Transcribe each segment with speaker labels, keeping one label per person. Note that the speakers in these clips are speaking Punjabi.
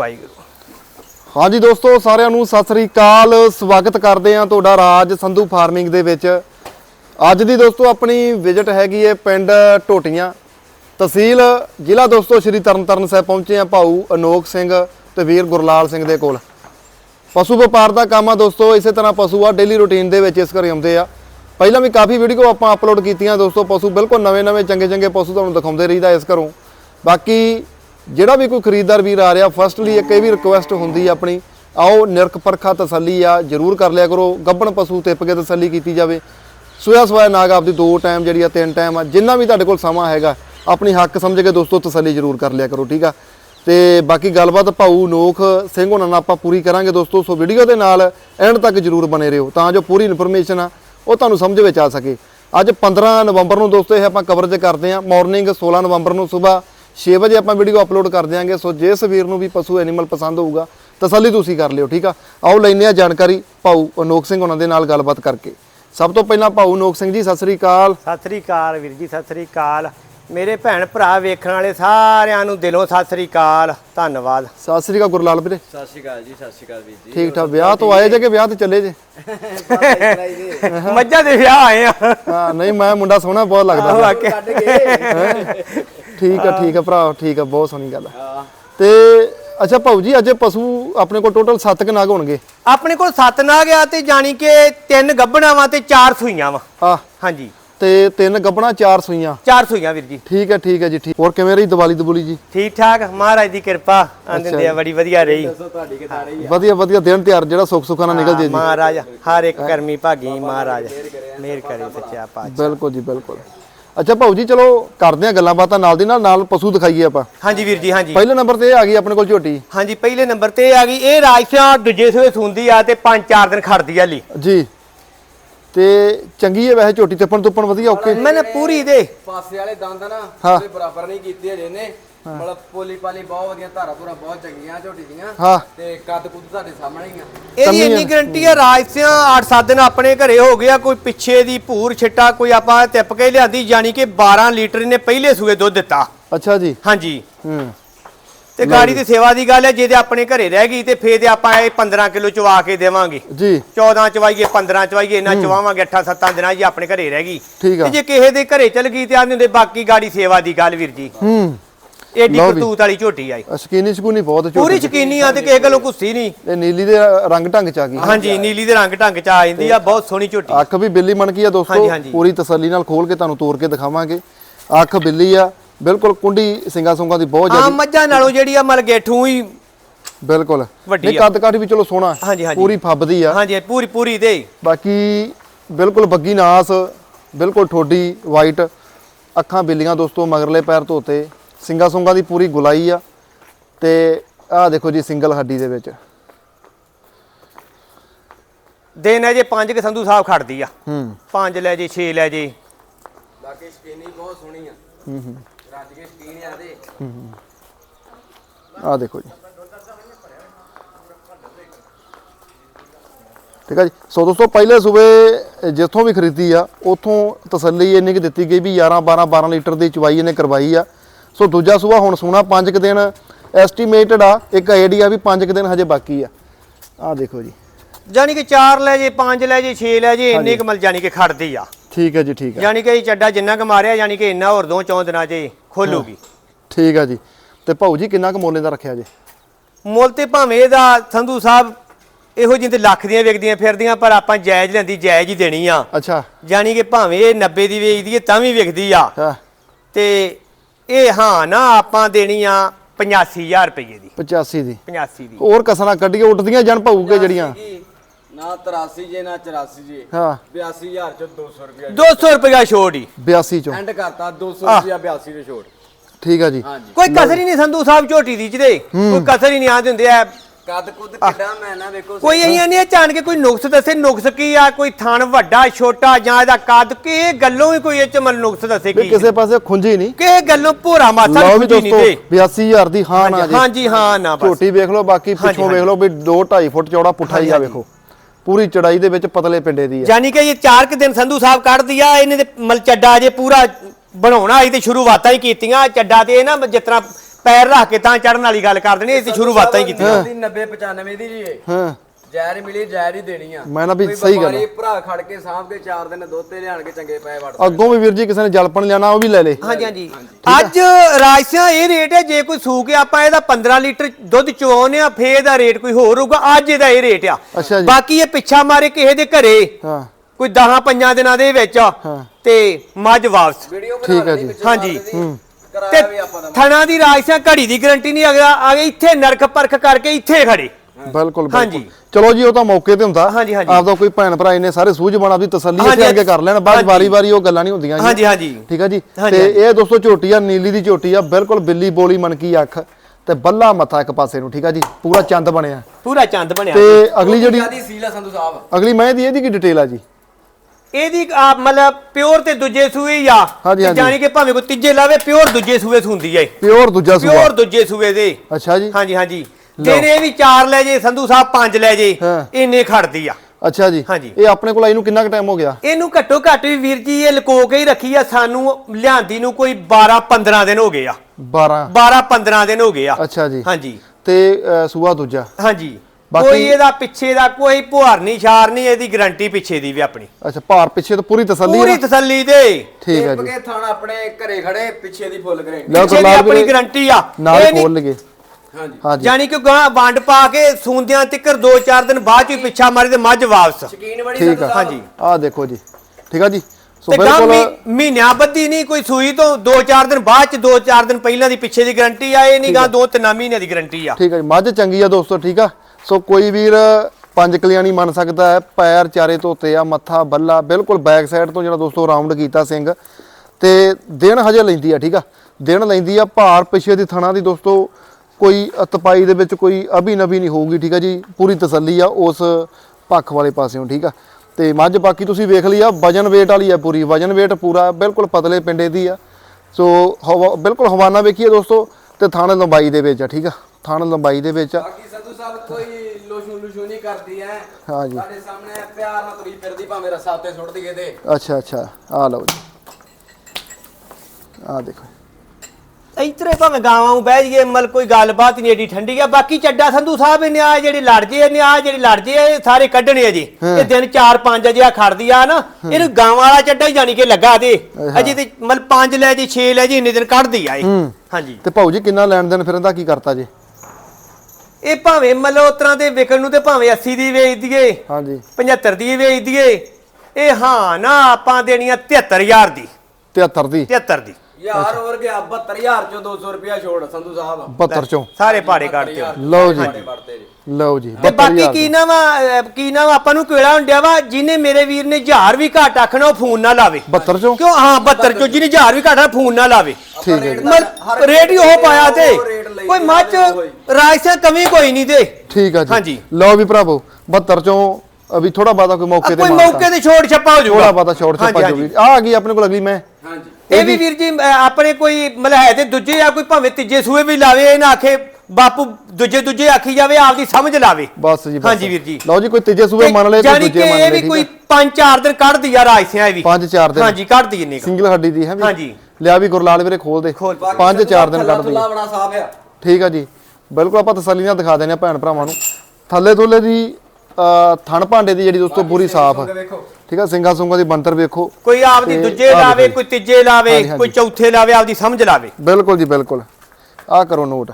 Speaker 1: ਵਾਹਿਗੁਰੂ
Speaker 2: ਹਾਂਜੀ ਦੋਸਤੋ, ਸਾਰਿਆਂ ਨੂੰ ਸਤਿ ਸ੍ਰੀ ਅਕਾਲ। ਸਵਾਗਤ ਕਰਦੇ ਹਾਂ ਤੁਹਾਡਾ ਰਾਜ ਸੰਧੂ ਫਾਰਮਿੰਗ ਦੇ ਵਿੱਚ। ਅੱਜ ਦੀ ਦੋਸਤੋ, ਆਪਣੀ ਵਿਜ਼ਿਟ ਹੈਗੀ ਹੈ ਪਿੰਡ ਟੋਟੀਆਂ ਤਹਿਸੀਲ ਜ਼ਿਲ੍ਹਾ ਦੋਸਤੋ, ਸ਼੍ਰੀ ਤਰਨਤਾਰਨ ਸਾਹਿਬ ਪਹੁੰਚੇ ਆ ਭਾਊ ਅਨੋਖ ਸਿੰਘ ਤੇ ਵੀਰ ਗੁਰਲਾਲ ਸਿੰਘ ਦੇ ਕੋਲ। ਪਸ਼ੂ ਵਪਾਰ ਦਾ ਕੰਮ ਆ ਦੋਸਤੋ, ਇਸੇ ਤਰ੍ਹਾਂ ਪਸ਼ੂ ਆ ਡੇਲੀ ਰੁਟੀਨ ਦੇ ਵਿੱਚ ਇਸ ਘਰੇ ਆਉਂਦੇ ਆ। ਪਹਿਲਾਂ ਵੀ ਕਾਫੀ ਵੀਡੀਓ ਆਪਾਂ ਅਪਲੋਡ ਕੀਤੀਆਂ ਦੋਸਤੋ, ਪਸ਼ੂ ਬਿਲਕੁਲ ਨਵੇਂ-ਨਵੇਂ, ਚੰਗੇ-ਚੰਗੇ ਪਸ਼ੂ ਤੁਹਾਨੂੰ ਦਿਖਾਉਂਦੇ ਰਹੀਦਾ ਇਸ ਘਰੋਂ। ਬਾਕੀ ਜਿਹੜਾ ਵੀ ਕੋਈ ਖਰੀਦਦਾਰ ਵੀਰ ਆ ਰਿਹਾ ਫਸਟਲੀ ਇੱਕ ਇਹ ਵੀ ਰਿਕੁਐਸਟ ਹੁੰਦੀ ਆ ਆਪਣੀ, ਆਓ ਨਿਰਖ ਪਰਖਾ ਤਸੱਲੀ ਆ, ਜਰੂਰ ਕਰ ਲਿਆ ਕਰੋ, ਗੱਬਣ ਪਸ਼ੂ ਤਿੱਪ ਕੇ ਤਸੱਲੀ ਕੀਤੀ ਜਾਵੇ। ਸੋਇਆ ਸੋਇਆ ਨਾਗ ਆਪਦੀ ਦੋ ਟਾਈਮ ਜਿਹੜੀ ਆ, ਤਿੰਨ ਟਾਈਮ ਆ, ਜਿੰਨਾ ਵੀ ਤੁਹਾਡੇ ਕੋਲ ਸਮਾਂ ਹੈਗਾ, ਆਪਣੀ ਹੱਕ ਸਮਝ ਕੇ ਦੋਸਤੋ ਤਸੱਲੀ ਜਰੂਰ ਕਰ ਲਿਆ ਕਰੋ, ਠੀਕ ਆ? ਤੇ ਬਾਕੀ ਗੱਲਬਾਤ ਭਾਊ ਨੋਖ ਸਿੰਘ ਉਹਨਾਂ ਨਾਲ ਆਪਾਂ ਪੂਰੀ ਕਰਾਂਗੇ ਦੋਸਤੋ, ਸੋ ਵੀਡੀਓ ਦੇ ਨਾਲ ਐਂਡ ਤੱਕ ਜਰੂਰ ਬਨੇ ਰਹੋ, ਤਾਂ ਜੋ ਪੂਰੀ ਇਨਫੋਰਮੇਸ਼ਨ ਆ, ਉਹ ਤੁਹਾਨੂੰ ਸਮਝ ਵਿੱਚ ਆ ਸਕੇ। ਅੱਜ 15 ਨਵੰਬਰ ਨੂੰ ਦੋਸਤੋ, ਇਹ ਆਪਾਂ ਕਵਰੇਜ ਕਰਦੇ ਆ ਮਾਰਨਿੰਗ 16 ਨਵੰਬਰ ਨੂੰ ਸਵੇਰ 6 ਵਜੇ ਆਪਾਂ ਵੀਡੀਓ ਅਪਲੋਡ ਕਰ ਦਿਆਂਗੇ ਸੋ ਜਿਸ ਵੀਰ ਨੂੰ ਵੀ ਪਸ਼ੂ ਐਨੀਮਲ ਪਸੰਦ ਹੋਊਗਾ ਤਸੱਲੀ ਤੁਸੀਂ ਕਰ ਲਿਓ ਠੀਕ ਆ? ਆਓ ਲੈਨੇ ਆ ਜਾਣਕਾਰੀ ਭਾਊ ਅਨੋਖ ਸਿੰਘ ਉਹਨਾਂ ਦੇ ਨਾਲ ਗੱਲਬਾਤ ਕਰਕੇ। ਸਭ ਤੋਂ ਪਹਿਲਾਂ ਭਾਊ ਅਨੋਖ ਸਿੰਘ ਜੀ ਸਤਿ ਸ੍ਰੀ ਅਕਾਲ।
Speaker 1: ਸਤਿ ਸ੍ਰੀ ਅਕਾਲ ਵੀਰ ਜੀ ਸਤਿ ਸ੍ਰੀ ਅਕਾਲ। ਮੇਰੇ ਭੈਣ ਭਰਾ ਵੇਖਣ ਵਾਲੇ ਸਾਰਿਆਂ ਨੂੰ ਦਿਲੋਂ ਸਤਿ ਸ੍ਰੀ ਅਕਾਲ ਧੰਨਵਾਦ।
Speaker 2: ਸਤਿ ਸ੍ਰੀ ਅਕਾਲ ਗੁਰਲਾਲ ਵੀਰੇ।
Speaker 3: ਸਤਿ ਸ਼੍ਰੀ ਅਕਾਲ ਜੀ ਸਤਿ ਸ਼੍ਰੀ ਅਕਾਲ ਵੀਰ ਜੀ।
Speaker 2: ਠੀਕ ਠਾਕ ਵਿਆਹ ਤੋਂ ਆਏ ਜੇ ਕਿ ਵਿਆਹ ਤੇ ਚੱਲੇ ਜੇ?
Speaker 1: ਮੱਝਾਂ ਦੇ ਵਿਆਹ ਆਏ ਆ।
Speaker 2: ਹਾਂ ਨਹੀਂ ਮੈਂ ਮੁੰਡਾ ਸੋਹਣਾ ਬਹੁਤ ਲੱਗਦਾ।
Speaker 3: ਕੱਢ ਗਏ
Speaker 2: ਠੀਕ ਆ ਠੀਕ ਆ ਭਰਾ ਠੀਕ ਆ ਬਹੁਤ ਸੋਹਣੀ ਗੱਲ ਆ।
Speaker 3: ਹਾਂ।
Speaker 2: ਤੇ ਅੱਛਾ ਭਾਊ ਜੀ ਅੱਜ ਪਸ਼ੂ ਆਪਣੇ ਕੋਲ ਟੋਟਲ 7 ਕ ਨਾਗ ਹੋਣਗੇ?
Speaker 1: ਆਪਣੇ ਕੋਲ ਸੱਤ ਨਾ ਗਿਆ ਤੇ ਜਾਣੀ ਕਿ ਤਿੰਨ ਗੱਬਣਾ ਵਾ ਤੇ ਚਾਰ ਸੂਈਆਂ ਵਾ।
Speaker 2: ਆ
Speaker 1: ਹਾਂਜੀ।
Speaker 2: ਤੇ ਤਿੰਨ ਗੱਬਣਾ ਚਾਰ ਸੂਈਆਂ?
Speaker 1: ਚਾਰ ਸੂਈਆਂ ਵੀਰ ਜੀ।
Speaker 2: ਠੀਕ ਹੈ ਠੀਕ ਹੈ ਜੀ ਠੀਕ। ਹੋਰ ਕਿਵੇਂ ਰਹੀ ਦੀਵਾਲੀ ਦਬੂਲੀ ਜੀ?
Speaker 1: ਠੀਕ ਠਾਕ ਮਹਾਰਾਜ ਦੀ ਕਿਰਪਾ। ਆਂਦੇ ਆ ਬੜੀ ਵਧੀਆ ਰਹੀ।
Speaker 3: ਦੱਸੋ ਤੁਹਾਡੀ ਕਿਦਾਂ ਰਹੀ
Speaker 2: ਵਧੀਆ ਵਧੀਆ ਦਿਨ ਤਿਆਰ ਜਿਹੜਾ ਸੁੱਖ ਸੁਖਾਨਾ ਨਿਕਲ ਜੇ ਜੀ।
Speaker 1: ਮਹਾਰਾਜ ਹਰ ਇੱਕ ਕਰਮੀ ਭਾਗੀ ਮਹਾਰਾਜ। ਮਿਹਰ ਕਰੇ ਸੱਚਾ ਪਾਤਸ਼ਾਹ।
Speaker 2: ਬਿਲਕੁਲ ਜੀ ਬਿਲਕੁਲ। ਅੱਛਾ ਭਾਊ ਜੀ ਚਲੋ ਕਰਦੇ ਆ ਗੱਲਾਂ ਬਾਤਾਂ ਨਾਲ ਦੀ ਨਾਲ ਨਾਲ ਪਸ਼ੂ ਦਿਖਾਈਏ ਆਪਾਂ।
Speaker 1: ਹਾਂਜੀ ਵੀਰ ਜੀ ਹਾਂਜੀ।
Speaker 2: ਪਹਿਲੇ ਨੰਬਰ ਤੇ ਇਹ ਆ ਗਈ ਆਪਣੇ ਕੋਲ ਝੋਟੀ।
Speaker 1: ਹਾਂਜੀ ਪਹਿਲੇ ਨੰਬਰ ਤੇ ਇਹ ਆ ਗਈ। ਇਹ ਰਾਜਸਿਆਂ ਦੂਜੇ ਸੂਏ ਸੁੰਦੀ ਆ ਤੇ 5-4 ਦਿਨ ਖੜਦੀ ਆ ਲਈ।
Speaker 2: ਜੀ। ਤੇ ਚੰਗੀ ਹੈ ਵੈਸੇ ਝੋਟੀ ਤਿੱਪਣ ਤੁੱਪਣ ਵਧੀਆ ਓਕੇ।
Speaker 1: ਮੈਨੇ ਪੂਰੀ ਦੇ।
Speaker 3: ਪਾਸੇ ਵਾਲੇ ਦੰਦ ਨਾ। ਉਹਦੇ ਬਰਾਬਰ ਨਹੀਂ ਕੀਤੇ ਹਜੇ ਨੇ ਮਤਲਬ ਪੋਲੀ ਪਾਲੀ ਬਹੁਤ ਵਧੀਆ ਧਾਰਾ ਧੁਰਾ ਬਹੁਤ ਚੰਗੀਆਂ ਝੋਟੀ ਦੀਆਂ।
Speaker 2: ਹਾਂ।
Speaker 3: ਤੇ ਕੱਦ ਕੁੱਦ ਤੁਹਾਡੇ ਸਾਹਮਣੇ ਹੀ ਆ।
Speaker 1: ਇਹਦੀ ਇੰਨੀ। ਗਰੰਟੀ ਆ ਰਾਜਸਿਆਂ 8-7 ਦਿਨ ਆਪਣੇ ਘਰੇ ਹੋ ਗਿਆ ਕੋਈ ਪਿੱਛੇ ਦੀ ਭੂਰ ਛਿੱਟਾ ਕੋਈ ਆਪਾਂ ਤਿੱਪ ਕੇ ਲਿਆਂਦੀ ਜਾਨੀ ਕਿ 12 ਲੀਟਰ ਇਹਨੇ ਪਹਿਲੇ ਸੂਏ ਦੁੱਧ ਦਿੱਤਾ।
Speaker 2: ਅੱਛਾ ਜੀ।
Speaker 1: ਹਾਂਜੀ।
Speaker 2: ਹੂੰ।
Speaker 1: ਤੇ ਗਾੜੀ ਦੀ ਸੇਵਾ ਦੀ ਗੱਲ ਹੈ ਜੇ ਤੇ ਆਪਣੇ ਘਰੇ ਰਹਿ ਗਈ ਤੇ ਫੇਰ ਤੇ ਆਪਾਂ ਇਹ 15 ਕਿਲੋ ਚਵਾ ਕੇ ਦੇਵਾਂਗੇ।
Speaker 2: ਜੀ।
Speaker 1: 14 ਚਵਾਈਏ 15 ਚਵਾਈਏ ਇੰਨਾ ਚਵਾਵਾਂਗੇ 8-7 ਦਿਨਾਂ ਜੀ ਆਪਣੇ ਘਰੇ ਰਹਿ ਗਈ।
Speaker 2: ਠੀਕ ਆ।
Speaker 1: ਤੇ ਜੇ ਕਿਸੇ ਦੇ ਘਰੇ ਚਲ ਗਈ ਤੇ ਆਂਦੇ ਹੁੰਦੇ ਬਾਕੀ ਗਾੜੀ ਸੇਵਾ ਦੀ ਗੱਲ ਵੀਰ ਜੀ।
Speaker 2: ਹੂੰ।
Speaker 1: ਏਡੀ
Speaker 2: ਲਓ ਵੀ।
Speaker 1: ਕਰਤੂਤ ਵਾਲੀ ਝੋਟੀ ਆਈ।
Speaker 2: ਸਕੀਨੀ ਸਕੂਨੀ ਬਹੁਤ ਝੋਟੀ
Speaker 1: ਪੂਰੀ ਸ਼ਕੀਨੀ ਆ ਤੇ ਕਿਸੇ ਗੱਲੋਂ ਗੁੱਸੀ ਨਹੀਂ।
Speaker 2: ਇਹ ਨੀਲੀ ਦੇ ਰੰਗ ਢੰਗ ਚ ਆ ਗਈ।
Speaker 1: ਹਾਂਜੀ ਨੀਲੀ ਦੇ ਰੰਗ ਢੰਗ ਚ ਆ ਜਾਂਦੀ ਆ ਬਹੁਤ ਸੋਹਣੀ ਝੋਟੀ।
Speaker 2: ਅੱਖ ਵੀ ਬਿੱਲੀ ਬਣ ਗਈ ਆ ਦੋਸਤੋ।
Speaker 1: ਹਾਂਜੀ।
Speaker 2: ਪੂਰੀ ਤਸੱਲੀ ਨਾਲ ਖੋਲ ਕੇ ਤੁਹਾਨੂੰ ਤੋੜ ਕੇ ਦਿਖਾਵਾਂਗੇ। ਅੱਖ ਬਿੱਲੀ ਆ। ਬਿਲਕੁਲ ਕੁੰਡੀ ਸਿੰਗਾ ਸੁੰਗਾ ਦੀ ਬਹੁਤ
Speaker 1: ਆ
Speaker 2: ਜ਼ਿਆਦਾ।
Speaker 1: ਮੱਝਾਂ ਨਾਲੋਂ ਜਿਹੜੀ ਆ ਮਲ ਗੇਠੂ ਹੀ
Speaker 2: ਬਿਲਕੁਲ।
Speaker 1: ਵੱਡੀ
Speaker 2: ਨਹੀਂ
Speaker 1: ਆ।
Speaker 2: ਕੱਦ ਕਾਠ ਵੀ ਚਲੋ ਸੋਹਣਾ।
Speaker 1: ਹਾਂਜੀ, ਹਾਂਜੀ।
Speaker 2: ਪੂਰੀ ਫੱਬਦੀ ਆ।
Speaker 1: ਹਾਂਜੀ ਪੂਰੀ ਪੂਰੀ ਦੇ
Speaker 2: ਬਾਕੀ ਬਿਲਕੁਲ ਬੱਗੀ ਨਾਸ ਬਿਲਕੁਲ ਠੋਡੀ ਵਾਈਟ ਅੱਖਾਂ ਬਿੱਲੀਆਂ ਦੋਸਤੋ ਮਗਰਲੇ ਪੈਰ ਧੋਤੇ। ਸਿੰਗਾ ਸੁੰਗਾ ਦੀ ਪੂਰੀ ਗੁਲਾਈ ਆ। ਤੇ ਆਹ ਦੇਖੋ ਜੀ ਸਿੰਗਲ ਹੱਡੀ ਦੇ ਵਿੱਚ।
Speaker 1: ਦਿਨ ਹੈ ਜੇ ਪੰਜ ਕੇ ਸੰਧੂ ਸਾਹਿਬ ਖੜਦੀ ਆ।
Speaker 2: ਹੂੰ।
Speaker 1: ਪੰਜ ਲੈ ਜੇ 6 ਲੈ ਜੇ।
Speaker 3: ਬਾਕੀ ਸਕੀਨੀ ਬਹੁਤ ਸੋਹਣੀ ਆ।
Speaker 2: ਹੂੰ ਹੂੰ।
Speaker 3: ਰੱਜ ਕੇ ਸਕੀਨ ਆ ਦੇ
Speaker 2: ਆਹ ਦੇਖੋ ਜੀ। ਠੀਕ ਹੈ ਜੀ। ਸੋ ਦੋਸਤੋ ਪਹਿਲੇ ਸੂਬੇ ਜਿੱਥੋਂ ਵੀ ਖਰੀਦੀ ਆ ਉਥੋਂ ਤਸੱਲੀ ਇੰਨੀ ਕਿ ਦਿੱਤੀ ਗਈ ਵੀ 11 12 12 ਲੀਟਰ ਦੀ ਚਵਾਈ ਇਹਨੇ ਕਰਵਾਈ ਆ। ਸੋ ਦੂਜਾ ਸੂਬਾ ਹੁਣ ਸੋਣਾ 5 ਕੁ ਦਿਨ ਐਸਟੀਮੇਟਡ ਆ ਇੱਕ ਆਈਡੀਆ ਵੀ 5 ਕੁ ਦਿਨ ਹਜੇ ਬਾਕੀ ਆ। ਆਹ ਦੇਖੋ ਜੀ।
Speaker 1: ਜਾਨੀ ਕਿ 4 ਲੈ ਜੇ 5 ਲੈ ਜੇ 6 ਲੈ ਜੇ ਇੰਨੀ ਕਮਲ ਜਾਨੀ ਕਿ ਖੜਦੀ ਆ।
Speaker 2: ਠੀਕ ਹੈ ਜੀ ਠੀਕ ਹੈ
Speaker 1: ਜਾਨੀ ਕਿ ਇਹ ਚੱਡਾ ਜਿੰਨਾ ਕ ਮਾਰਿਆ ਜਾਨੀ ਕਿ ਇੰਨਾ ਹੋਰ ਦੋ ਚੌਂ ਦਿਨਾਂ 'ਚ ਖੋਲੂਗੀ।
Speaker 2: ਠੀਕ ਹੈ ਜੀ। ਤੇ ਭਾਊ ਜੀ ਕਿੰਨਾ ਕੁ ਮੁੱਲ ਦਾ ਰੱਖਿਆ ਜੀ?
Speaker 1: ਮੁੱਲ ਤੇ ਭਾਵੇਂ ਇਹਦਾ ਸੰਧੂ ਸਾਹਿਬ ਇਹੋ ਜਿਹੇ ਤੇ ਲੱਖ ਦੀਆਂ ਵਿਕਦੀਆਂ ਫਿਰਦੀਆਂ ਪਰ ਆਪਾਂ ਜਾਇਜ਼ ਲੈਂਦੀ ਜਾਇਜ਼ ਹੀ ਦੇਣੀ ਆ।
Speaker 2: ਅੱਛਾ।
Speaker 1: ਜਾਨੀ ਕਿ ਭਾਵੇਂ ਇਹ 90 ਦੀ ਵੇਚਦੀ ਹੈ ਤਾਂ ਵੀ ਵਿਕਦੀ ਆ। ਤੇ ਇਹ ਹਾਂ ਨਾ ਆਪਾਂ ਦੇਣੀ ਆ 85000 ਰੁਪਏ ਦੀ।
Speaker 2: 85 ਦੀ।
Speaker 1: 85 ਦੀ।
Speaker 2: ਹੋਰ ਕਸਣਾ ਕੱਢੀਏ ਉੱਠਦੀਆਂ ਜਾਣ ਭਾਊ ਕੇ ਜਿਹੜੀਆਂ।
Speaker 3: ਨਾ 83 ਜੇ ਨਾ 84 ਜੇ।
Speaker 2: ਹਾਂ।
Speaker 3: 82000 ਚ 200 ਰੁਪਿਆ
Speaker 1: 200 ਰੁਪਏ ਛੋੜ ਹੀ।
Speaker 2: 82 ਚੋਂ।
Speaker 3: ਐਂਡ ਕਰਤਾ 200 ਰੁਪਿਆ 82 ਦੇ ਛੋੜ
Speaker 2: ਠੀਕ ਹੈ ਜੀ।
Speaker 1: ਕੋਈ ਕਸਰ ਹੀ ਨਹੀਂ ਸੰਧੂ ਸਾਹਿਬ ਝੋਟੀ ਦੀ ਜਿਹਦੇ ਕੋਈ ਕਸਰ ਹੀ ਨਹੀਂ ਆਂਦੇ ਹੁੰਦੇ ਆ।
Speaker 3: ਕੱਦ ਕੁੱਦ ਕਿੱਡਾ ਮੈਂ ਨਾ ਵੇਖੋ
Speaker 1: ਕੋਈ ਇਆਂ ਨਹੀਂ ਜਾਣ ਕੇ ਕੋਈ ਨੁਕਸ ਦੱਸੇ ਨੁਕਸ ਕੀ ਆ? ਕੋਈ ਥਣ ਵੱਡਾ ਛੋਟਾ ਜਾਂ ਇਹਦਾ ਕੱਦ ਕਿ ਇਹ ਗੱਲੋਂ ਹੀ ਕੋਈ ਇਹ ਚ ਮਲ ਨੁਕਸ ਦੱਸੇ
Speaker 2: ਵੀ
Speaker 1: ਕੀ?
Speaker 2: ਕਿਸੇ ਪਾਸੇ ਖੁੰਝੀ ਨਹੀਂ।
Speaker 1: ਕਿ ਇਹ ਗੱਲੋਂ ਭੋਰਾ ਮਾਸਾ
Speaker 2: ਲਓ ਵੀ
Speaker 1: ਨਹੀਂ ਤੇ
Speaker 2: ਦੋਸਤੋ 82000 ਦੀ ਹਾਂ ਨਾ ਜੀ।
Speaker 1: ਹਾਂਜੀ ਹਾਂ ਨਾ ਬਸ।
Speaker 2: ਝੋਟੀ ਵੇਖ ਲਓ ਬਾਕੀ ਪਿੱਛੋਂ ਵੇਖ ਲਓ ਵੀ 2 2.5 ਫੁੱਟ ਚੌੜਾ ਪੁੱਠਾ ਹੀ ਆ ਵੇਖੋ। ਪੂਰੀ ਚੜਾਈ ਦੇ ਵਿੱਚ ਪਤਲੇ ਪਿੰਡੇ ਦੀ ਆ।
Speaker 1: ਯਾਨੀ ਕਿ ਇਹ ਚਾਰ ਕੁ ਦਿਨ ਸੰਧੂ ਸਾਹਿਬ ਕੱਢਦੀ ਆ ਇਹਨੇ ਤੇ ਮਲ ਚੱਡਾ ਜੇ ਪੂਰਾ ਬਣਾਉਣਾ ਸੀ ਤੇ ਸ਼ੁਰੂਆਤਾਂ ਹੀ ਕੀਤੀਆਂ ਚੱਡਾ ਤੇ ਇਹ ਨਾ ਜਿਸ ਤਰ੍ਹਾਂ ਪੈਰ ਰੱਖ ਕੇ ਤਾਂ ਚੜਨ ਵਾਲੀ ਗੱਲ ਕਰ ਦੇਣੀ ਇਹ ਤੇ ਸ਼ੁਰੂਆਤਾਂ ਹੀ ਕੀਤੀਆਂ।
Speaker 3: ਦੀ 90 95 ਦੀ ਜੀ। ਇਹ
Speaker 2: ਹਾਂ।
Speaker 3: ਜ਼ਹਿਰ ਹੀ ਮਿਲੀ ਜ਼ਹਿਰ ਹੀ ਦੇਣੀ ਆ।
Speaker 2: ਮੈਂ ਨਾ ਵੀ
Speaker 3: ਕੋਈ
Speaker 2: ਸਹੀ ਗੱਲ ਆ।
Speaker 3: ਵਪਾਰੀ ਭਰਾ ਖੜ ਕੇ ਸਾਂਭ ਕੇ ਚਾਰ ਦਿਨ ਦੋਤੇ ਲਿਆਣ ਕੇ ਚੰਗੇ ਪੈ ਵੜ
Speaker 2: ਅੱਗੋਂ ਵੀ ਵੀਰ ਜੀ ਕਿਸੇ ਨੇ ਜਲਪਣ ਲੈਣਾ ਉਹ ਵੀ ਲੈ ਲੇ।
Speaker 1: ਹਾਂਜੀ ਹਾਂਜੀ। ਅੱਜ ਰਾਜਸਿਆਂ ਇਹ ਰੇਟ ਹੈ ਜੇ ਕੋਈ ਸੂ ਕੇ ਆਪਾਂ ਇਹਦਾ 15 ਲੀਟਰ ਦੁੱਧ ਚਵਾਉਨੇ ਆ ਫੇਰ ਦਾ ਰੇਟ ਕੋਈ ਹੋਰ ਹੋਊਗਾ ਅੱਜ ਇਹਦਾ ਇਹ ਰੇਟ ਆ।
Speaker 2: ਅੱਛਾ ਜੀ।
Speaker 1: ਬਾਕੀ ਇਹ ਪਿੱਛਾ ਮਾਰੇ ਕਿਸੇ ਦੇ ਘਰੇ
Speaker 2: ਹਾਂ।
Speaker 1: ਕੋਈ 10 ਪੰਜਾਂ ਦਿਨਾਂ ਦੇ ਵਿੱਚ
Speaker 2: ਹਾਂ।
Speaker 1: ਤੇ ਮੱਝ ਵਾਪਸ।
Speaker 3: ਵੀਡੀਓ
Speaker 2: ਠੀਕ ਹੈ ਜੀ।
Speaker 1: ਹਾਂਜੀ। ਤੇ
Speaker 3: ਕਰਾਇਆ ਵੀ ਆਪਾਂ ਦਾ
Speaker 1: ਥਣਾ ਦੀ ਰਾਜਸਿਆਂ ਘੜੀ ਦੀ ਗਰੰਟੀ ਨਹੀਂ ਅਗਲਾ ਆਗੇ ਇੱਥੇ ਨਰਕ ਪਰਖ ਕਰਕੇ ਇੱਥੇ ਖੜੇ।
Speaker 2: ਬਿਲਕੁਲ
Speaker 1: ਹਾਂਜੀ।
Speaker 2: ਬਿਲਕੁਲ ਚਲੋ ਜੀ ਉਹ ਤਾਂ ਮੌਕੇ ਤੇ ਹੁੰਦਾ। ਆਪਦਾ ਕੋਈ ਭੈਣ ਭਰਾ ਇਹਨੇ ਸਾਰੇ ਸੂਝਵਾਨ ਆਪਦੀ ਤਸੱਲੀ ਇੱਥੇ ਅੱਗੇ ਕਰ ਲੈਣ ਬਾਅਦ
Speaker 1: ਹਾਂਜੀ।
Speaker 2: ਵਾਰੀ ਵਾਰੀ ਉਹ ਗੱਲਾਂ ਨਹੀਂ ਹੁੰਦੀਆਂ
Speaker 1: ਹਾਂਜੀ ਹਾਂਜੀ।
Speaker 2: ਠੀਕ ਆ ਜੀ? ਤੇ। ਇਹ ਦੋਸਤੋ ਝੋਟੀ ਆ ਨੀਲੀ ਦੀ ਝੋਟੀ ਆ ਬਿਲਕੁਲ ਬਿੱਲੀ ਬੋਲੀ ਮਨਕੀ ਅੱਖ ਤੇ ਬੱਲਾ ਮੱਥਾ ਇੱਕ ਪਾਸੇ ਨੂੰ ਠੀਕ ਆ ਜੀ? ਪੂਰਾ ਚੰਦ ਬਣਿਆ।
Speaker 1: ਪੂਰਾ ਚੰਦ ਬਣਿਆ।
Speaker 2: ਤੇ ਅਗਲੀ ਜਿਹੜੀ
Speaker 3: ਸੀਲ ਆ ਸੰਧੂ ਸਾਹਿਬ।
Speaker 2: ਅਗਲੀ ਮੈਂ ਦੀ ਇਹਦੀ ਕੀ ਡਿਟੇਲ ਆ ਜੀ?
Speaker 1: ਇਹਦੀ ਆ ਮਤਲਬ ਪਿਓਰ ਤੇ ਦੂਜੇ ਸੂਏ ਆ।
Speaker 2: ਹਾਂਜੀ,
Speaker 1: ਕਿ ਭਾਵੇਂ ਕੋਈ ਤੀਜੇ ਲਾਵੇ ਪਿਓਰ ਦੂਜੇ ਸੂਏ ਹੁੰਦੀ ਹੈ
Speaker 2: ਪਿਓਰ ਦੂਜਾ ਸੂਆ।
Speaker 1: ਪਿਓਰ ਦੂਜੇ ਸੂਏ ਦੇ।
Speaker 2: ਅੱਛਾ ਜੀ।
Speaker 1: ਹਾਂਜੀ ਹਾਂਜੀ। ਜਿਹਨੇ ਵੀ ਚਾਰ ਲੈ ਜੇ ਸੰਧੂ ਸਾਹਿਬ ਪੰਜ ਲੈ ਜੇ
Speaker 2: ਹਾਂ।
Speaker 1: ਇੰਨੇ ਖੜਦੀ ਆ।
Speaker 2: ਅੱਛਾ ਜੀ।
Speaker 1: ਹਾਂਜੀ।
Speaker 2: ਇਹ ਆਪਣੇ ਕੋਲ ਆਈ ਨੂੰ ਕਿੰਨਾ ਕੁ ਟਾਈਮ ਹੋ ਗਿਆ?
Speaker 1: ਇਹਨੂੰ ਘੱਟੋ ਘੱਟ ਵੀ ਵੀਰ ਜੀ ਇਹ ਲਕੋ ਕੇ ਹੀ ਰੱਖੀ ਆ। ਸਾਨੂੰ ਲਿਆਂਦੀ ਨੂੰ ਕੋਈ 12 15 ਦਿਨ ਹੋ ਗਏ ਆ।
Speaker 2: 12
Speaker 1: 12 15 ਦਿਨ ਹੋ ਗਏ ਆ।
Speaker 2: ਅੱਛਾ ਜੀ।
Speaker 1: ਹਾਂਜੀ।
Speaker 2: ਤੇ ਅ, ਸੂਆ ਦੂਜਾ?
Speaker 1: ਹਾਂਜੀ। ਕੋਈ ਇਹਦਾ ਪਿੱਛੇ ਦਾ ਕੋਈ ਭੁਆਰ ਨਹੀਂ ਛਾਰ ਨਹੀਂ ਇਹਦੀ ਗਾਰੰਟੀ ਪਿੱਛੇ ਦੀ ਵੀ ਆਪਣੀ।
Speaker 2: ਅੱਛਾ ਭਾਰ ਪਿੱਛੇ ਤੋਂ ਪੂਰੀ ਤਸੱਲੀ
Speaker 1: ਪੂਰੀ ਤਸੱਲੀ ਦੇ।
Speaker 2: ਠੀਕ ਹੈ ਜੀ।
Speaker 3: ਕੇ ਥਾਣਾ ਆਪਣੇ ਘਰੇ ਖੜੇ ਪਿੱਛੇ ਦੀ ਫੁੱਲ ਕਰੇ
Speaker 2: ਲਓ
Speaker 1: ਪਿੱਛੇ ਦੀ
Speaker 2: ਗੁਰਲਾਲ
Speaker 1: ਆਪਣੀ
Speaker 2: ਵੀਰੇ,
Speaker 1: ਗਾਰੰਟੀ ਆ।
Speaker 2: ਨਾਲ
Speaker 1: ਇਹ ਨਹੀਂ-
Speaker 2: ਖੋਲ ਲਗੇ
Speaker 3: ਹਾਂਜੀ।
Speaker 2: ਹਾਂਜੀ।
Speaker 1: ਜਾਨੀ ਕਿ ਗਾਂ ਵੰਡ ਪਾ ਕੇ ਸੂੰਦਿਆਂ ਤਿੱਕਰ 2-4 ਦਿਨ ਬਾਅਦ ਚ ਹੀ ਪਿੱਛਾ ਮਾਰੀ ਤੇ ਮੱਝ ਵਾਪਸ।
Speaker 3: ਸ਼ਕੀਨ ਬੜੀ
Speaker 2: ਠੀਕ ਆ।
Speaker 1: ਹਾਂਜੀ।
Speaker 2: ਆਹ ਦੇਖੋ ਜੀ। ਠੀਕ ਆ ਜੀ? ਸੋ
Speaker 1: ਤੇ ਗਾਂ
Speaker 2: ਬਿਲਕੁਲ
Speaker 1: ਮਹੀ- ਮਹੀਨਿਆਂ ਬੱਧੀ ਨਹੀਂ ਕੋਈ ਸੂਈ ਤੋਂ 2-4 ਦਿਨ ਬਾਅਦ ਚ 2-4 ਦਿਨ ਪਹਿਲਾਂ ਦੀ ਪਿੱਛੇ ਦੀ ਗਾਰੰਟੀ ਆ ਇਹ ਨਹੀਂ ਗਾਂ 2-3 ਮਹੀਨਿਆਂ ਦੀ ਗਾਰੰਟੀ ਆ।
Speaker 2: ਠੀਕ ਹੈ ਜੀ। ਮੱਝ ਚੰਗੀ ਆ ਦੋਸਤੋ ਠੀਕ ਆ? ਸੋ ਕੋਈ ਵੀਰ ਪੰਜ ਕਲੀਆਂ ਨਹੀਂ ਮੰਨ ਸਕਦਾ ਹੈ। ਪੈਰ ਚਾਰੇ ਧੋਤੇ ਆ, ਮੱਥਾ ਬੱਲਾ, ਬਿਲਕੁਲ ਬੈਕ ਸਾਈਡ ਤੋਂ ਜਿਹੜਾ ਦੋਸਤੋ ਰਾਉਂਡ ਕੀਤਾ ਸਿੰਘ। ਤੇ ਦਿਨ ਹਜੇ ਲੈਂਦੀ ਆ, ਠੀਕ ਆ? ਦਿਨ ਲੈਂਦੀ ਆ, ਭਾਰ ਪਿੱਛੇ ਦੀ ਥਣਾ ਦੀ ਦੋਸਤੋ ਕੋਈ ਤਪਾਈ ਦੇ ਵਿੱਚ ਕੋਈ ਅਭੀ ਨਵੀ ਨਹੀਂ ਹੋਊਗੀ, ਠੀਕ ਆ ਜੀ? ਪੂਰੀ ਤਸੱਲੀ ਆ ਉਸ ਪੱਖ ਵਾਲੇ ਪਾਸਿਓਂ, ਠੀਕ ਆ? ਤੇ ਮੱਝ ਬਾਕੀ ਤੁਸੀਂ ਵੇਖ ਲਈ ਆ, ਵਜਨ weight ਵਾਲੀ ਆ ਪੂਰੀ। ਵਜਨ weight ਪੂਰਾ, ਬਿਲਕੁਲ ਪਤਲੇ ਪਿੰਡੇ ਦੀ ਆ। ਸੋ ਹਵਾ- ਬਿਲਕੁਲ ਹਵਾਨਾ ਵੇਖੀਏ ਦੋਸਤੋ, ਤੇ ਥਣ ਲੰਬਾਈ ਦੇ ਵਿੱਚ ਆ, ਠੀਕ ਆ? ਥਣ ਲੰਬਾਈ ਦੇ ਵਿੱਚ ਆ।
Speaker 3: ਸਾਹਿਬ ਕੋਈ ਲੋਸ਼ੂ ਲੋਸ਼ੂ ਨਹੀਂ ਕਰਦੀ ਐ।
Speaker 2: ਹਾਂਜੀ।
Speaker 3: ਸਾਡੇ ਸਾਹਮਣੇ ਪਿਆਰ ਨਾਲ ਤੁਰੀ ਫਿਰਦੀ ਭਾਵੇਂ ਰਸਾ ਉੱਤੇ ਸੁੱਟ ਦਈਏ ਤੇ।
Speaker 2: ਅੱਛਾ ਅੱਛਾ। ਆ ਲਓ ਜੀ। ਆ ਦੇਖੋ।
Speaker 1: ਇਤਰੇ ਭਾਵੇਂ ਗਾਵਾਂ ਨੂੰ ਬਹਿ ਜੀਏ ਮਲ ਕੋਈ ਗੱਲਬਾਤ ਨਹੀਂ ਏਡੀ ਠੰਡੀ ਆ। ਬਾਕੀ ਚੱਡਾ ਸੰਧੂ ਸਾਹਿਬ ਇਹਨੇ ਆ ਜਿਹੜੇ ਲੜ ਜੇ ਨੇ ਆ ਜਿਹੜੇ ਲੜ ਜੇ ਆ, ਇਹ ਸਾਰੇ ਕੱਢਣੇ ਆ ਜੀ। ਇਹ ਦਿਨ 4-5 ਅਜੇ ਆ ਖੜਦੀ ਆ ਨਾ ਇਹਨੂੰ ਗਾਵਾਂ ਵਾਲਾ ਚੱਡਾ ਹੀ ਜਾਣੀ ਕਿ ਲੱਗਾ ਦੇ ਅਜੇ ਤੇ ਮਲ 5 ਲੈ ਜੇ 6 ਲੈ ਜੇ ਇੰਨੇ ਦਿਨ ਕੱਢਦੀ ਆ ਇਹ। ਹਾਂਜੀ।
Speaker 2: ਤੇ ਭਾਊ ਜੀ ਕਿੰਨਾ ਲੈਣ ਦੇਣ ਫਿਰ ਇਹਦਾ ਕੀ ਕਰਤਾ ਜੀ?
Speaker 1: ਇਹ ਭਾਵੇਂ ਤਰ੍ਹਾਂ ਦੇ ਵਿਕਣ ਨੂੰ ਤੇ ਭਾਵੇਂ 80 ਦੀ ਵੇਚ ਦਈਏ
Speaker 2: ਹਾਂਜੀ।
Speaker 1: 75 ਦੀ ਵੇਚ ਦਈਏ ਇਹ ਹਾਂ ਨਾ ਆਪਾਂ ਦੇਣੀ ਆ 73000 ਦੀ।
Speaker 2: 73 ਦੀ।
Speaker 1: 73 ਦੀ।
Speaker 3: ਯਾਰ ਹੋਰ ਗਿਆ 72000 ਚੋਂ 200 ਰੁਪਿਆ ਛੋੜ ਸੰਧੂ ਸਾਹਿਬ।
Speaker 2: 72 ਚੋਂ।
Speaker 1: ਸਾਰੇ ਕੱਢਦੇ ਆ।
Speaker 2: ਲਓ ਜੀ। ਲਓ ਜੀ
Speaker 1: ਤੇ ਬਾਕੀ
Speaker 2: 72,000
Speaker 1: ਕੀ ਨਾ ਵਾ ਅਹ, ਕੀ ਨਾ ਵਾ, ਆਪਾਂ ਨੂੰ ਕਿਹੜਾ ਹੁੰਦਿਆ ਵਾ ਜਿਹਨੇ ਮੇਰੇ ਵੀਰ ਨੇ ਹਜ਼ਾਰ ਵੀ ਘੱਟ ਆਖਣਾ ਉਹ ਫੋਨ ਨਾ ਲਾਵੇ।
Speaker 2: 72 ਚੋਂ?
Speaker 1: ਕਿਉਂ? ਹਾਂ 72 ਚੋਂ ਜਿਹਨੇ ਹਜ਼ਾਰ ਵੀ ਘੱਟ ਫੋਨ ਨਾ ਲਾਵੇ।
Speaker 2: ਠੀਕ ਹੈ
Speaker 1: ਰੇਟ ਹੀ ਉਹ ਪਾਇਆ ਤੇ। ਕੋਈ
Speaker 3: ਹੀ।
Speaker 1: ਰਾਜਸਾ ਕਮੀ ਕੋਈ ਨਹੀਂ ਦੇ
Speaker 2: ਠੀਕ ਆ ਜੀ।
Speaker 1: ਹਾਂਜੀ।
Speaker 2: ਲਓ ਵੀ ਭਰਾਵੋ 72 ਚੋਂ ਅਭੀ ਥੋੜਾ ਬਾਤਾ ਕੋਈ ਮੌਕੇ ਤੇ
Speaker 1: ਕੋਈ। ਮੌਕੇ ਤੇ ਛੋੜ ਛੱਪਾ ਹੋ ਜਾਊਗਾ।
Speaker 2: ਥੋੜਾ ਬਾਤਾ ਛੋੜ ਛੱਪਾ। ਆ ਆ ਗਈ ਆਪਣੇ ਕੋਲ ਅਗਲੀ ਮੈਂ।
Speaker 3: ਹਾਂਜੀ।
Speaker 1: ਇਹ ਵੀ ਵੀਰ ਜੀ ਆਪਣੇ ਕੋਈ ਮਤਲਬ ਹੈ ਤੇ ਦੂਜੇ ਆ ਕੋਈ ਭਾਵੇਂ ਤੀਜੇ ਸੂਏ ਵੀ ਲਾਵੇ ਇਹ ਨਾ ਆਖੇ ਬਾਪੂ ਦੂਜੇ ਦੂਜੇ ਆਖੀ ਜਾਵੇ ਆਪਦੀ ਸਮਝ ਲਾਵੇ।
Speaker 2: ਬਸ ਜੀ ਬਸ।
Speaker 1: ਹਾਂਜੀ ਵੀਰ ਜੀ।
Speaker 2: ਲਓ ਜੀ ਕੋਈ ਤੀਜੇ ਸੂਬੇ ਮੰਨ ਲਏ ਕੋਈ ਦੂਜੇ ਮੰਨ
Speaker 1: ਇਹ
Speaker 2: ਲਏ
Speaker 1: ਵੀ
Speaker 2: ਠੀਕ
Speaker 1: ਕੋਈ
Speaker 2: ਆ
Speaker 1: 5-4 ਦਿਨ ਕੱਢਦੀ ਆ ਰਾਜਸਿਆਂ ਇਹ ਵੀ।
Speaker 2: ਪੰਜ ਚਾਰ ਦਿਨ।
Speaker 1: ਹਾਂਜੀ ਕੱਢਦੀ ਇੰਨੇ ਕੁ।
Speaker 2: ਸਿੰਗਲ ਹੱਡੀ ਦੀ ਹੈ ਵੀ।
Speaker 1: ਹਾਂਜੀ।
Speaker 2: ਲਿਆ ਵੀ ਗੁਰਲਾਲ ਵੀਰੇ ਖੋਲ ਦੇ।
Speaker 1: ਖੋਲ।
Speaker 3: ਬਾਕੀ
Speaker 2: ਪੰਜ
Speaker 3: ਸੰਧੂ
Speaker 2: ਚਾਰ
Speaker 3: ਸਾਹਿਬ
Speaker 2: ਦਿਨ
Speaker 3: ਥੱਲਾ
Speaker 2: ਕੱਢਦੀ
Speaker 3: ਥੁੱਲਾ ਬੜਾ ਸਾਫ਼ ਆ।
Speaker 2: ਠੀਕ ਆ ਜੀ। ਬਿਲਕੁਲ ਆਪਾਂ ਤਸੱਲੀ ਨਾਲ ਦਿਖਾ ਦਿੰਦੇ ਆ ਭੈਣ ਭਰਾਵਾਂ ਨੂੰ। ਥੱਲੇ ਥੁੱਲੇ ਦੀ ਥਣ ਭਾਂਡੇ ਦੀ ਜਿਹੜੀ ਦੋਸਤੋ ਪੂਰੀ ਸਾਫ਼
Speaker 3: ਵੇਖੋ।
Speaker 2: ਠੀਕ ਆ ਸਿੰਘਾ ਸੁੰਗਾ ਦੀ ਬੰਤਰ ਵੇਖੋ।
Speaker 1: ਕੋਈ ਆਪਦੀ ਦੂਜੇ ਲਾਵੇ ਕੋਈ ਤੀਜੇ ਲਾਵੇ। ਕੋਈ ਚੌਥੇ ਲਾਵੇ ਆਪਦੀ ਸਮਝ ਲਾਵੇ।
Speaker 2: ਬਿਲਕੁਲ ਜੀ ਬਿਲਕੁਲ। ਆਹ ਕਰੋ ਨੋਟ।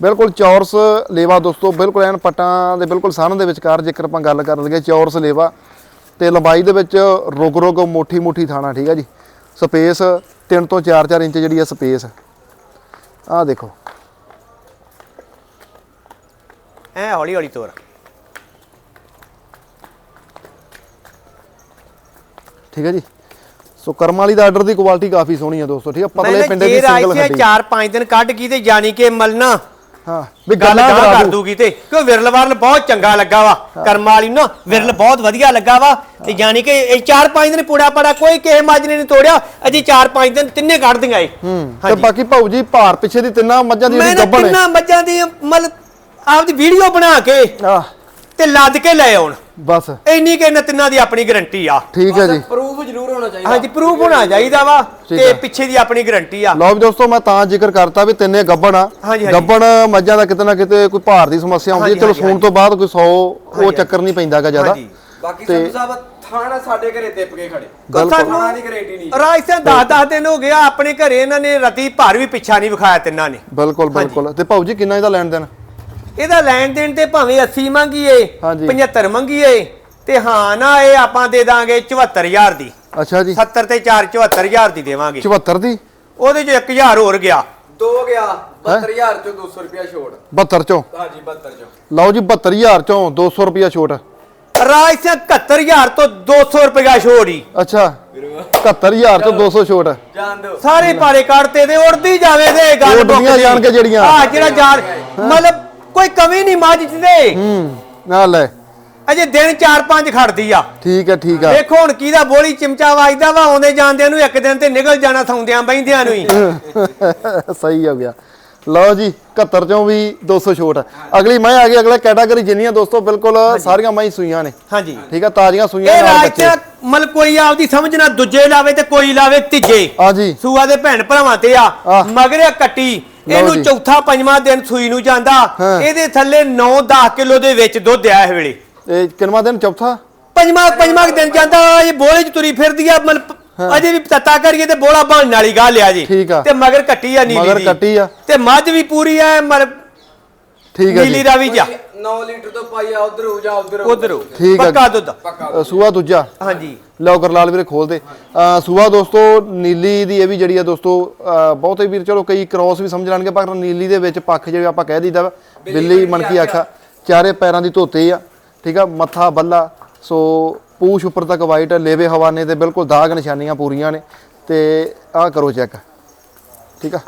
Speaker 2: ਬਿਲਕੁਲ ਚੌਰਸ ਲੇਵਾ ਦੋਸਤੋ ਬਿਲਕੁਲ ਐਨ ਪੱਟਾਂ ਦੇ ਬਿਲਕੁਲ ਸਾਹਨ ਦੇ ਵਿਚਕਾਰ ਜੇਕਰ ਆਪਾਂ ਗੱਲ ਕਰਨ ਲੱਗੇ ਚੌਰਸ ਲੇਵਾ ਤੇ ਲੰਬਾਈ ਦੇ ਵਿੱਚ ਰੁਗ ਰੁਗ ਮੋਠੀ ਮੋਠੀ ਥਾਣਾ ਠੀਕ ਆ ਜੀ। ਸਪੇਸ 3 ਤੋਂ 4-4 ਇੰਚ ਜਿਹੜੀ ਆ ਸਪੇਸ। ਆਹ ਦੇਖੋ।
Speaker 1: ਐ ਹੌਲੀ ਹੌਲੀ ਤੋਰ।
Speaker 2: ਠੀਕ ਹੈ ਜੀ? ਸੋ ਕਰਮ ਵਾਲੀ ਦਾ ਆਰਡਰ ਦੀ ਕੁਆਲਿਟੀ ਕਾਫੀ ਸੋਹਣੀ ਆ ਦੋਸਤੋ ਠੀਕ ਆ ਪਤਲੇ ਪਿੰਡੇ ਦੀ ਸਿੰਗਲ ਹੱਡੀ।
Speaker 1: 4-5 ਦਿਨ ਕੱਢ ਗਈ ਤੇ ਜਾਣੀ ਕਿ ਮਲਣਾ।
Speaker 2: ਹਾਂ ਵੀ
Speaker 1: ਗੱਲ
Speaker 2: ਕਰਾ
Speaker 1: ਦੂਗੀ ਤੇ ਕਿਉਂ ਵਿਰਲ ਵਰਲ ਬਹੁਤ ਚੰਗਾ ਲੱਗਾ ਵਾ ਕਰਮ ਵਾਲੀ ਨੂੰ ਵਿਰਲ ਬਹੁਤ ਵਧੀਆ ਲੱਗਾ ਵਾ ਤੇ ਜਾਣੀ ਕਿ ਇਹ 4-5 ਦਿਨ ਪੂੜਾ ਪੜਾ ਕੋਈ ਕਿਸੇ ਮੱਝ ਨੇ ਨਹੀਂ ਤੋੜਿਆ ਅਜੇ 4-5 ਦਿਨ ਤਿੰਨੇ ਕੱਢ ਦੀਆਂ ਏ
Speaker 2: ਹੂੰ ਤੇ ਬਾਕੀ ਭਾਊ ਜੀ ਭਾਰ ਪਿੱਛੇ ਦੀ ਤਿੰਨਾਂ ਮੱਝਾਂ ਦੀ ਜਿਹੜੀ ਗੱਬਣ ਹੈ।
Speaker 1: ਤਿੰਨਾਂ ਮੱਝਾਂ ਦੀ ਮਤਲਬ ਆਪਦੀ ਵੀਡੀਓ ਬਣਾ ਕੇ ਤੇ ਲੱਦ ਕੇ ਲੈ ਆਉਣ।
Speaker 2: ਬਸ।
Speaker 1: ਇੰਨੀ ਕਿ ਇਹਨਾਂ ਤਿੰਨਾਂ ਦੀ ਆਪਣੀ ਗਾਰੰਟੀ ਆ।
Speaker 2: ਠੀਕ ਹੈ ਜੀ।
Speaker 3: ਪ੍ਰੂਫ ਜ਼ਰੂਰ ਹੋਣਾ ਚਾਹੀਦਾ।
Speaker 1: ਹਾਂਜੀ ਪ੍ਰੂਫ ਹੋਣਾ ਚਾਹੀਦਾ ਵਾ ਤੇ। ਪਿੱਛੇ ਦੀ ਆਪਣੀ ਗਾਰੰਟੀ ਆ।
Speaker 2: ਲਓ ਵੀ ਦੋਸਤੋ ਮੈਂ ਤਾਂ ਜ਼ਿਕਰ ਕਰਤਾ ਵੀ ਤਿੰਨੇ ਗੱਬਣ ਆ। ਗੱਬਣ ਮੱਝਾਂ ਦਾ ਕਿਤੇ ਨਾ ਕਿਤੇ ਕੋਈ ਭਾਰ ਦੀ ਸਮੱਸਿਆ ਹੁੰਦੀ ਹੈ। ਚਲੋ ਸੂਣ ਤੋਂ ਬਾਅਦ ਕੋਈ 100 ਉਹ ਚੱਕਰ ਨਹੀਂ ਪੈਂਦਾਗਾ ਜ਼ਿਆਦਾ।
Speaker 1: ਹਾਂਜੀ।
Speaker 3: ਬਾਕੀ
Speaker 2: ਤੇ-
Speaker 3: ਸੰਧੂ ਸਾਹਿਬ ਥਾਣਾ ਸਾਡੇ ਘਰੇ ਟਿਪ ਕੇ ਖੜੇ। ਥਾਣਾ ਦੀ ਗਾਰੰਟੀ ਨਹੀਂ।
Speaker 1: ਰਾਜਸਥਾਨ 10 10 ਦਿਨ ਹੋ ਗਿਆ ਆਪਣੇ ਘਰੇ ਇਹਨਾਂ ਨੇ ਰਤੀ ਭਰ ਵੀ ਪਿੱਛਾ ਨਹੀਂ ਵਿਖਾਇਆ ਤਿੰਨਾਂ ਨੇ।
Speaker 2: ਬਿਲਕੁਲ ਬਿਲਕੁਲ। ਤੇ ਜੀ ਕਿੰਨਾ ਇਹਦਾ ਲੈਣ ਦੇਣ?
Speaker 1: ਇਹਦਾ ਲੈਣ ਦੇਣ ਤੇ ਭਾਵੇਂ 80 ਮੰਗੀਏ
Speaker 2: ਹਾਂਜੀ।
Speaker 1: 75 ਮੰਗੀਏ ਤੇ ਹਾਂ ਨਾ ਇਹ ਆਪਾਂ ਦੇ ਦਾਂਗੇ 74000 ਦੀ।
Speaker 2: ਅੱਛਾ ਜੀ।
Speaker 1: 70 ਤੇ 4 74000 ਦੀ ਦੇਵਾਂਗੇ।
Speaker 2: 74 ਦੀ?
Speaker 1: ਉਹਦੇ ਚ 1000 ਹੋਰ ਗਿਆ।
Speaker 3: ਦੋ ਗਿਆ 72000 ਚੋਂ 200 ਰੁਪਿਆ ਛੋੜ
Speaker 2: 72 ਚੋਂ?
Speaker 3: ਹਾਂਜੀ 72 ਚੋਂ।
Speaker 2: ਲਓ ਜੀ 72000 ਚੋਂ 200 ਰੁਪਿਆ ਛੋਟ।
Speaker 1: ਰਾਜਸਥਾਨ 71000 ਤੋਂ 200 ਰੁਪਏ ਛੋੜੀ
Speaker 2: ਅੱਛਾ 71000 ਚੋਂ 200 ਛੋਟ।
Speaker 3: ਜਾਣ ਦਿਓ।
Speaker 1: ਸਾਰੇ ਪਾਰੇ ਕੱਢਤੇ ਤੇ ਉੜਦੀ ਜਾਵੇ ਤੇ ਗੱਲ
Speaker 2: ਉੱਡਦੀਆਂ। ਜਾਣ ਕੇ ਜਿਹੜੀਆਂ।
Speaker 1: ਹਾਂ ਜਿਹੜਾ ਜਾਣ ਮਤਲਬ ਕੋਈ ਕਮੀ ਨਹੀਂ ਮੱਝ ਚ ਤੇ
Speaker 2: ਹੂੰ ਨਾ ਲੈ।
Speaker 1: ਅਜੇ ਦਿਨ 4-5 ਖੜਦੀ ਆ।
Speaker 2: ਠੀਕ ਹੈ ਠੀਕ ਆ।
Speaker 1: ਦੇਖੋ ਹੁਣ ਕਿਹਦਾ ਬੋਲੀ ਚਿਮਚਾ ਵੱਜਦਾ ਵਾ ਆਉਂਦੇ ਜਾਂਦਿਆਂ ਨੂੰ ਇੱਕ ਦਿਨ ਤੇ ਨਿਕਲ ਜਾਣਾ ਸੌਂਦਿਆਂ ਬੈਂਦਿਆਂ ਨੂੰ ਹੀ।
Speaker 2: ਸਹੀ ਹੋ ਗਿਆ। ਲਓ ਜੀ 71 ਚੋਂ ਵੀ 200 ਛੋਟ। ਅਗਲੀ ਮੈਂ ਆ ਗਈ ਅਗਲਾ ਕੈਟਾਗਰੀ ਜਿੰਨੀਆਂ ਦੋਸਤੋ ਬਿਲਕੁਲ ਸਾਰੀਆਂ ਮੈਂ ਸੂਈਆਂ ਨੇ।
Speaker 1: ਹਾਂਜੀ।
Speaker 2: ਠੀਕ ਆ ਤਾਜ਼ੀਆਂ ਸੂਈਆਂ
Speaker 1: ਇਹ
Speaker 2: ਨਾਲ
Speaker 1: ਰਾਜ
Speaker 2: ਬੱਚੇ।
Speaker 1: ਤੇ ਮਤਲਬ ਕੋਈ ਆਪਦੀ ਸਮਝ ਨਾ ਦੂਜੇ ਲਾਵੇ ਤੇ ਕੋਈ ਲਾਵੇ ਤੀਜੇ।
Speaker 2: ਆ ਜੀ
Speaker 1: ਸੂਆ ਦੇ ਭੈਣ ਭਰਾਵਾਂ ਤੇ ਆ
Speaker 2: ਆਹ।
Speaker 1: ਮਗਰ ਕੱਟੀ ਇਹਨੂੰ। ਚੌਥਾ ਪੰਜਵਾਂ ਦਿਨ ਸੂਈ ਨੂੰ ਜਾਂਦਾ। ਇਹਦੇ ਥੱਲੇ 9-10 ਕਿਲੋ ਦੇ ਵਿੱਚ ਦੁੱਧ ਆ ਇਸ ਵੇਲੇ।
Speaker 2: ਇਹ ਕਿੰਨਵਾਂ ਦਿਨ? ਚੌਥਾ?
Speaker 1: ਪੰਜਵਾਂ ਪੰਜਵਾਂ ਦਿਨ ਜਾਂਦਾ। ਇਹ ਬੋਲੇ ਚ ਤੁਰੀ ਫਿਰਦੀ ਆ ਮਤਲਬ ਅਜੇ ਵੀ ਤੱਤਾ ਕਰੀਏ ਤੇ ਬੋਲਾ ਬਣਨ ਵਾਲੀ ਗੱਲ ਆ ਜੀ।
Speaker 2: ਠੀਕ ਆ।
Speaker 1: ਤੇ ਮਗਰ ਕੱਟੀ ਆ ਨੀਲੀ
Speaker 2: ਮਗਰ। ਕੱਟੀ ਆ।
Speaker 1: ਤੇ ਮੱਝ ਵੀ ਪੂਰੀ ਆ ਮਤਲਬ
Speaker 2: ਠੀਕ ਹੈ
Speaker 1: ਨੀਲੀ ਰਾਵੀ ਜਾ।
Speaker 3: 9 ਲੀਟਰ ਤੋਂ ਪਾਈਆ ਉਧਰ ਹੋ ਜਾ ਉਧਰ।
Speaker 1: ਉਧਰ।
Speaker 2: ਠੀਕ ਆ
Speaker 1: ਪੱਕਾ। ਦੁੱਧ।
Speaker 2: ਸੂਆ ਦੂਜਾ।
Speaker 1: ਹਾਂਜੀ।
Speaker 2: ਲਓ ਕਰਲਾਲ ਵੀਰੇ ਖੋਲ ਦੇ ਸੂਆ ਦੋਸਤੋ ਨੀਲੀ ਦੀ ਇਹ ਵੀ ਜਿਹੜੀ ਆ ਦੋਸਤੋ ਬਹੁਤੇ ਵੀਰ ਚਲੋ ਕਈ ਕ੍ਰੋਸ ਵੀ ਸਮਝ ਲੈਣਗੇ ਪਰ ਨੀਲੀ ਦੇ ਵਿੱਚ ਪੱਖ ਜਿਵੇਂ ਆਪਾਂ ਕਹਿ ਦਈਦਾ ਬਿੱਲੀ ਮਣਕੀ ਆਖਾ ਚਾਰੇ ਪੈਰਾਂ ਦੀ ਧੋਤੇ ਆ ਠੀਕ ਆ ਮੱਥਾ ਬੱਲਾ ਸੋ ਪੂਛ ਉੱਪਰ ਤੱਕ ਵਾਈਟ ਲੇਵੇ ਹਵਾਨੇ ਤੇ ਬਿਲਕੁਲ ਦਾਗ ਨਿਸ਼ਾਨੀਆਂ ਪੂਰੀਆਂ ਨੇ ਤੇ ਆਹ ਕਰੋ ਚੈੱਕ ਠੀਕ ਆ।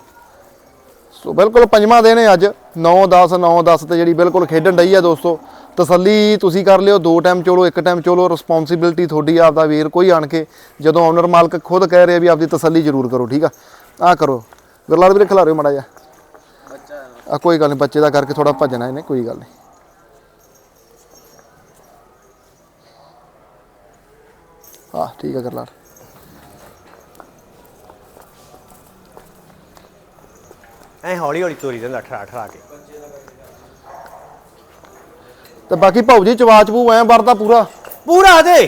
Speaker 2: ਸੋ ਬਿਲਕੁਲ ਪੰਜਵਾਂ ਦਿਨ ਹੈ ਅੱਜ 9 10 9 10 ਤੇ ਜਿਹੜੀ ਬਿਲਕੁਲ ਖੇਡਣ ਡਈ ਆ ਦੋਸਤੋ ਤਸੱਲੀ ਤੁਸੀਂ ਕਰ ਲਿਓ ਦੋ ਟਾਈਮ ਚੋਲੋ ਇੱਕ ਟਾਈਮ ਚੋਲੋ ਰਿਸਪੌਂਸਿਬਿਲਟੀ ਤੁਹਾਡੀ ਆ, ਆਪਦਾ ਵੀਰ ਕੋਈ ਆਣ ਕੇ ਜਦੋਂ ਓਨਰ ਮਾਲਕ ਖੁਦ ਕਹਿ ਰਿਹਾ ਵੀ ਆਪਦੀ ਤਸੱਲੀ ਜ਼ਰੂਰ ਕਰੋ ਠੀਕ ਆ? ਆ ਕਰੋ। ਗੁਰਲਾਲ ਵੀਰੇ ਖਿਲਾਰਿਓ ਮੜਾ ਜਾ ਆ ਕੋਈ ਗੱਲ ਨਹੀਂ ਬੱਚੇ ਦਾ ਕਰਕੇ ਥੋੜਾ ਭੱਜਣਾ ਇਹਨੇ ਕੋਈ ਗੱਲ ਨਹੀਂ ਆ ਠੀਕ ਆ ਗੁਰਲਾਲ।
Speaker 1: ਐ ਹੌਲੀ ਹੌਲੀ ਤੋਰੀ ਦਿੰਦਾ ਠਰਾ ਠਰਾ ਕੇ।
Speaker 2: ਤੇ ਬਾਕੀ ਭਾਊ ਜੀ ਚਵਾਚ ਪੂ ਐ ਵਰਦਾ ਪੂਰਾ।
Speaker 1: ਪੂਰਾ ਦੇ।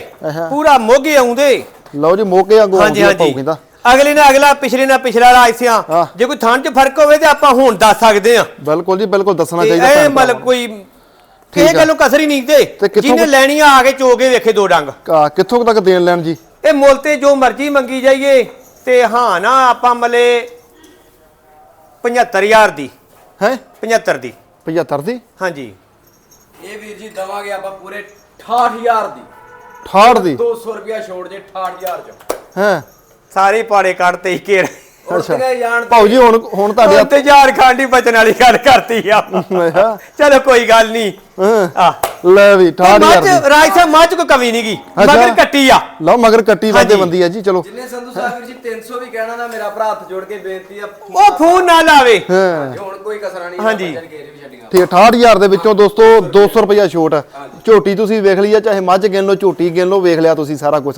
Speaker 1: ਪੂਰਾ ਮੋਗੇ ਆਉਂਦੇ।
Speaker 2: ਲਓ ਜੀ ਮੋਕੇ ਵਾਂਗੂ
Speaker 1: ਹਾਂਜੀ ਹਾਂਜੀ।
Speaker 2: ਕਹਿੰਦਾ।
Speaker 1: ਅਗਲੇ ਨੇ ਅਗਲਾ ਪਿਛਲੇ ਨਾਲ ਪਿਛਲਾ ਰਾਜਸਿਆ। ਜੇ ਕੋਈ ਥਾਂ 'ਚ ਫ਼ਰਕ ਹੋਵੇ ਤੇ ਆਪਾਂ ਹੁਣ ਦੱਸ ਸਕਦੇ ਆ।
Speaker 2: ਬਿਲਕੁਲ ਜੀ ਬਿਲਕੁਲ ਦੱਸਣਾ ਚਾਹੀਦਾ
Speaker 1: ਇਹ ਮਤਲਬ ਕੋਈ
Speaker 2: ਆ।
Speaker 1: ਗੱਲੋਂ ਕਸਰ ਹੀ ਨਹੀਂ
Speaker 2: ਤੇ।
Speaker 1: ਜਿਹਨੇ ਲੈਣੀ ਆ ਆ ਕੇ ਚੋਗੇ ਵੇਖੇ ਦੋ ਡੰਗ।
Speaker 2: ਕਿੱਥੋਂ ਤੱਕ ਦੇਣ ਲੈਣ ਜੀ?
Speaker 1: ਇਹ ਮੁੱਲ ਤੇ ਜੋ ਮਰਜ਼ੀ ਮੰਗੀ ਜਾਈਏ ਤੇ ਹਾਂ ਨਾ ਆਪਾਂ ਮਲੇ 75000 ਦੀ।
Speaker 2: ਹੈ?
Speaker 1: 75 ਦੀ।
Speaker 2: 75 ਦੀ?
Speaker 1: ਹਾਂਜੀ।
Speaker 3: ਇਹ ਵੀਰ ਜੀ ਦਵਾਂਗੇ ਆਪਾਂ ਪੂਰੇ 68000 ਦੀ।
Speaker 2: 68 ਦੀ?
Speaker 3: 200 ਰੁਪਿਆ ਛੋੜ ਜੇ 68000 ਚ।
Speaker 2: ਹੈ।
Speaker 1: ਸਾਰੇ ਪਾੜੇ ਕੱਢਤੇ ਹੀ ਕੇਰ
Speaker 3: ਜਾਣ ਤੇ-
Speaker 2: ਭਾਊ ਜੀ ਹੁਣ ਹੁਣ ਤੁਹਾਡੇ ਹੱਥ
Speaker 1: ਇੰਤਜ਼ਾਰ ਖਾਂਡੀ ਬਚਣ ਵਾਲੀ ਗੱਲ ਕਰਤੀ ਆ। ਚਲੋ ਕੋਈ ਗੱਲ ਨਹੀਂ
Speaker 2: ਹਾਂ,
Speaker 1: ਆ।
Speaker 2: ਲੈ ਵੀ 68000
Speaker 1: ਮੱਝ
Speaker 2: ਦੀ
Speaker 1: ਰਾਜ ਸਾਹਿਬ ਮੱਝ ਕੋ ਕਮੀ ਨਹੀਂਗੀ
Speaker 2: ਅੱਛਾ।
Speaker 1: ਮਗਰ ਕੱਟੀ ਆ।
Speaker 2: ਲਓ ਮਗਰ ਕੱਟੀ ਵਾਦੇ
Speaker 1: ਹਾਂਜੀ।
Speaker 2: ਬੰਦੀ ਆ ਜੀ ਚਲੋ।
Speaker 3: ਜਿੰਨੇ ਸੰਧੂ ਸਾਹਿਬ ਵੀਰ ਜੀ 300 ਵੀ ਕਹਿਣਾ ਨਾ ਮੇਰਾ ਭਰਾ ਹੱਥ ਜੋੜ ਕੇ ਬੇਨਤੀ ਆ।
Speaker 1: ਉਹ ਫੋਨ ਨਾ ਲਾਵੇ।
Speaker 2: ਹਾਂ।
Speaker 3: ਜੇ ਹੁਣ ਕੋਈ ਕਸਰਾ ਨਹੀਂ
Speaker 1: ਹਾਂਜੀ।
Speaker 3: ਘੇਰੇ ਵੀ ਛੱਡੀਆਂ।
Speaker 2: ਠੀਕ 68000 ਦੇ ਵਿੱਚੋਂ ਦੋਸਤੋ 200 ਰੁਪਇਆ ਛੋਟ ਝੋਟੀ ਤੁਸੀਂ ਵੇਖ ਲਈ ਆ ਚਾਹੇ ਮੱਝ ਗਿਣ ਲਓ ਝੋਟੀ ਗਿਣ ਲਓ ਵੇਖ ਲਿਆ ਤੁਸੀਂ ਸਾਰਾ ਕੁਝ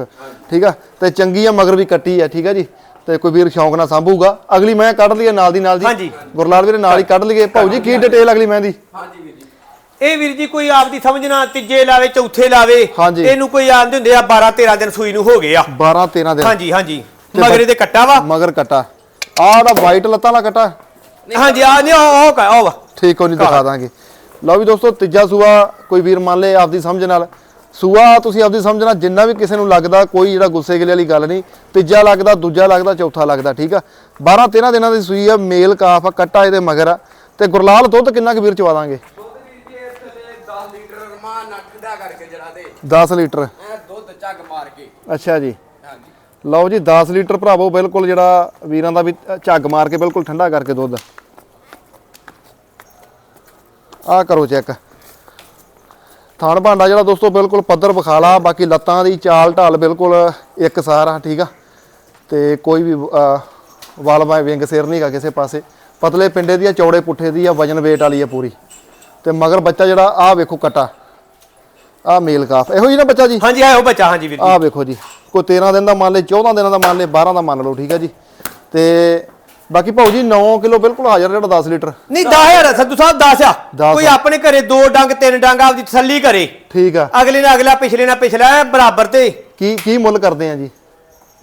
Speaker 2: ਠੀਕ ਆ? ਤੇ ਚੰਗੀ ਆ ਮਗਰ ਵੀ ਕੱਟੀ ਆ ਠੀਕ ਆ ਜੀ? ਤੇ ਕੋਈ ਵੀਰ ਸ਼ੌਂਕ ਨਾਲ ਸੰਭੂਗਾ। ਅਗਲੀ ਮੈਂ ਕੱਢ ਲਈਏ ਨਾਲ ਦੀ ਨਾਲ ਦੀ।
Speaker 1: ਹਾਂਜੀ।
Speaker 2: ਗੁਰਲਾਲ ਵੀਰੇ ਨਾਲ ਹੀ ਕੱਢ ਲਈਏ। ਭਾਊ ਜੀ ਕੀ ਡਿਟੇਲ ਅਗਲੀ ਮੈਂ ਦੀ
Speaker 3: ਹਾਂਜੀ ਵੀਰ ਜੀ।
Speaker 1: ਇਹ ਵੀਰ ਜੀ ਕੋਈ ਆਪਦੀ ਸਮਝਣਾ ਤੀਜੇ ਲਾਵੇ ਚੌਥੇ ਲਾਵੇ
Speaker 2: ਹਾਂਜੀ।
Speaker 1: ਇਹਨੂੰ ਕੋਈ ਆਂਦੇ ਹੁੰਦੇ ਆ 12 13 ਦਿਨ ਸੂਈ ਨੂੰ ਹੋ ਗਏ ਆ।
Speaker 2: 12 13 ਦਿਨ।
Speaker 1: ਹਾਂਜੀ ਹਾਂਜੀ। ਮਗਰੇ ਦੇ ਕੱਟਾ ਵਾ।
Speaker 2: ਮਗਰ ਕਟਾ। ਆਹ ਦਾ ਵਾਈਟ ਲੱਤਾਂ ਵਾਲਾ ਕਟਾ।
Speaker 1: ਹਾਂਜੀ ਆ ਨਹੀਂ ਉਹ ਉਹ ਕਾ ਉਹ ਵਾ।
Speaker 2: ਠੀਕ ਹੋ ਨਹੀਂ ਦਿਖਾ ਦਾਂਗੇ। ਲਓ ਵੀ ਦੋਸਤੋ ਤੀਜਾ ਸੂਆ ਕੋਈ ਵੀਰ ਮੰਨ ਲੇ ਆਪਦੀ ਸਮਝ ਨਾਲ। ਸੂਆ ਤੁਸੀਂ ਆਪਦੀ ਸਮਝ ਨਾਲ ਜਿੰਨਾ ਵੀ ਕਿਸੇ ਨੂੰ ਲੱਗਦਾ ਕੋਈ ਜਿਹੜਾ ਗੁੱਸੇ ਗਿਲੇ ਵਾਲੀ ਗੱਲ ਨਹੀਂ ਤੀਜਾ ਲੱਗਦਾ ਦੂਜਾ ਲੱਗਦਾ ਚੌਥਾ ਲੱਗਦਾ ਠੀਕ ਆ? 12 13 ਦਿਨਾਂ ਦੀ ਸੂਈ ਆ ਮੇਲ ਕਾਫ ਆ ਕੱਟਾ ਇਹਦੇ ਮਗਰ ਆ। ਤੇ ਗੁਰਲਾਲ ਦੁੱਧ ਕਿੰਨਾ ਕੁ ਵੀਰ ਚਵਾ ਦਾਂਗੇ?
Speaker 3: ਦੁੱਧ ਵੀਰ ਜੀ ਇਸ ਥੱਲੇ 10 ਲੀਟਰ ਰਮਾਨ ਨਾਲ ਠੰਡਾ ਕਰਕੇ ਜਰਾ ਦੇ।
Speaker 2: 10 ਲੀਟਰ
Speaker 3: ਐ ਦੁੱਧ ਝੱਗ ਮਾਰ ਕੇ।
Speaker 2: ਅੱਛਾ ਜੀ। ਲਓ ਜੀ 10 ਲੀਟਰ ਭਰਾਵੋ ਬਿਲਕੁਲ ਜਿਹੜਾ ਵੀਰਾਂ ਦਾ ਵੀ ਝੱਗ ਮਾਰ ਕੇ ਬਿਲਕੁਲ ਠੰਡਾ ਕਰਕੇ ਦੁੱਧ। ਆਹ ਕਰੋ ਚੈੱਕ। ਥਣ ਭਾਂਡਾ ਜਿਹੜਾ ਦੋਸਤੋ ਬਿਲਕੁਲ ਪੱਧਰ ਵਿਖਾਲਾ ਬਾਕੀ ਲੱਤਾਂ ਦੀ ਚਾਲ ਢਾਲ ਬਿਲਕੁਲ ਇੱਕ ਸਾਰ ਆ ਠੀਕ ਆ? ਤੇ ਕੋਈ ਵੀ ਵਾਲ ਬਾਏ ਵਿੰਗ ਸਿਰ ਨਹੀਂਗਾ ਕਿਸੇ ਪਾਸੇ। ਪਤਲੇ ਪਿੰਡੇ ਦੀ ਆ ਚੌੜੇ ਪੁੱਠੇ ਦੀ ਆ ਵਜਨ weight ਵਾਲੀ ਆ ਪੂਰੀ। ਤੇ ਮਗਰ ਬੱਚਾ ਜਿਹੜਾ ਆਹ ਵੇਖੋ ਕਟਾ। ਆ ਮੇਲ ਕਾਫ। ਇਹੋ ਹੀ ਨਾ ਬੱਚਾ ਜੀ?
Speaker 1: ਹਾਂਜੀ ਹੈ ਉਹ ਬੱਚਾ ਹਾਂਜੀ ਵੀਰ ਜੀ।
Speaker 2: ਆ ਵੇਖੋ ਜੀ। ਕੋਈ 13 ਦਿਨ ਦਾ ਮੰਨ ਲੈ 14 ਦਿਨਾਂ ਦਾ ਮੰਨ ਲੈ 12 ਦਾ ਮੰਨ ਲਓ ਠੀਕ ਹੈ ਜੀ? ਤੇ ਬਾਕੀ ਭਾਊ ਜੀ 9 ਕਿਲੋ ਬਿਲਕੁਲ ਹਾਜ਼ਰ ਜਿਹੜਾ 10 ਲੀਟਰ
Speaker 1: ਨਹੀਂ 10000 ਸੰਧੂ ਸਾਹਿਬ 10 ਆ
Speaker 2: ਦਸ
Speaker 1: ਕੋਈ
Speaker 2: ਆ।
Speaker 1: ਆਪਣੇ ਘਰੇ ਦੋ ਡੰਗ ਤਿੰਨ ਡੰਗ ਆਪਦੀ ਤਸੱਲੀ ਕਰੇ
Speaker 2: ਠੀਕ ਆ
Speaker 1: ਅਗਲੇ ਨਾਲ ਅਗਲਾ ਪਿਛਲੇ ਨਾਲ ਪਿਛਲਾ ਐ ਬਰਾਬਰ ਤੇ
Speaker 2: ਕੀ ਕੀ ਮੁੱਲ ਕਰਦੇ ਆ ਜੀ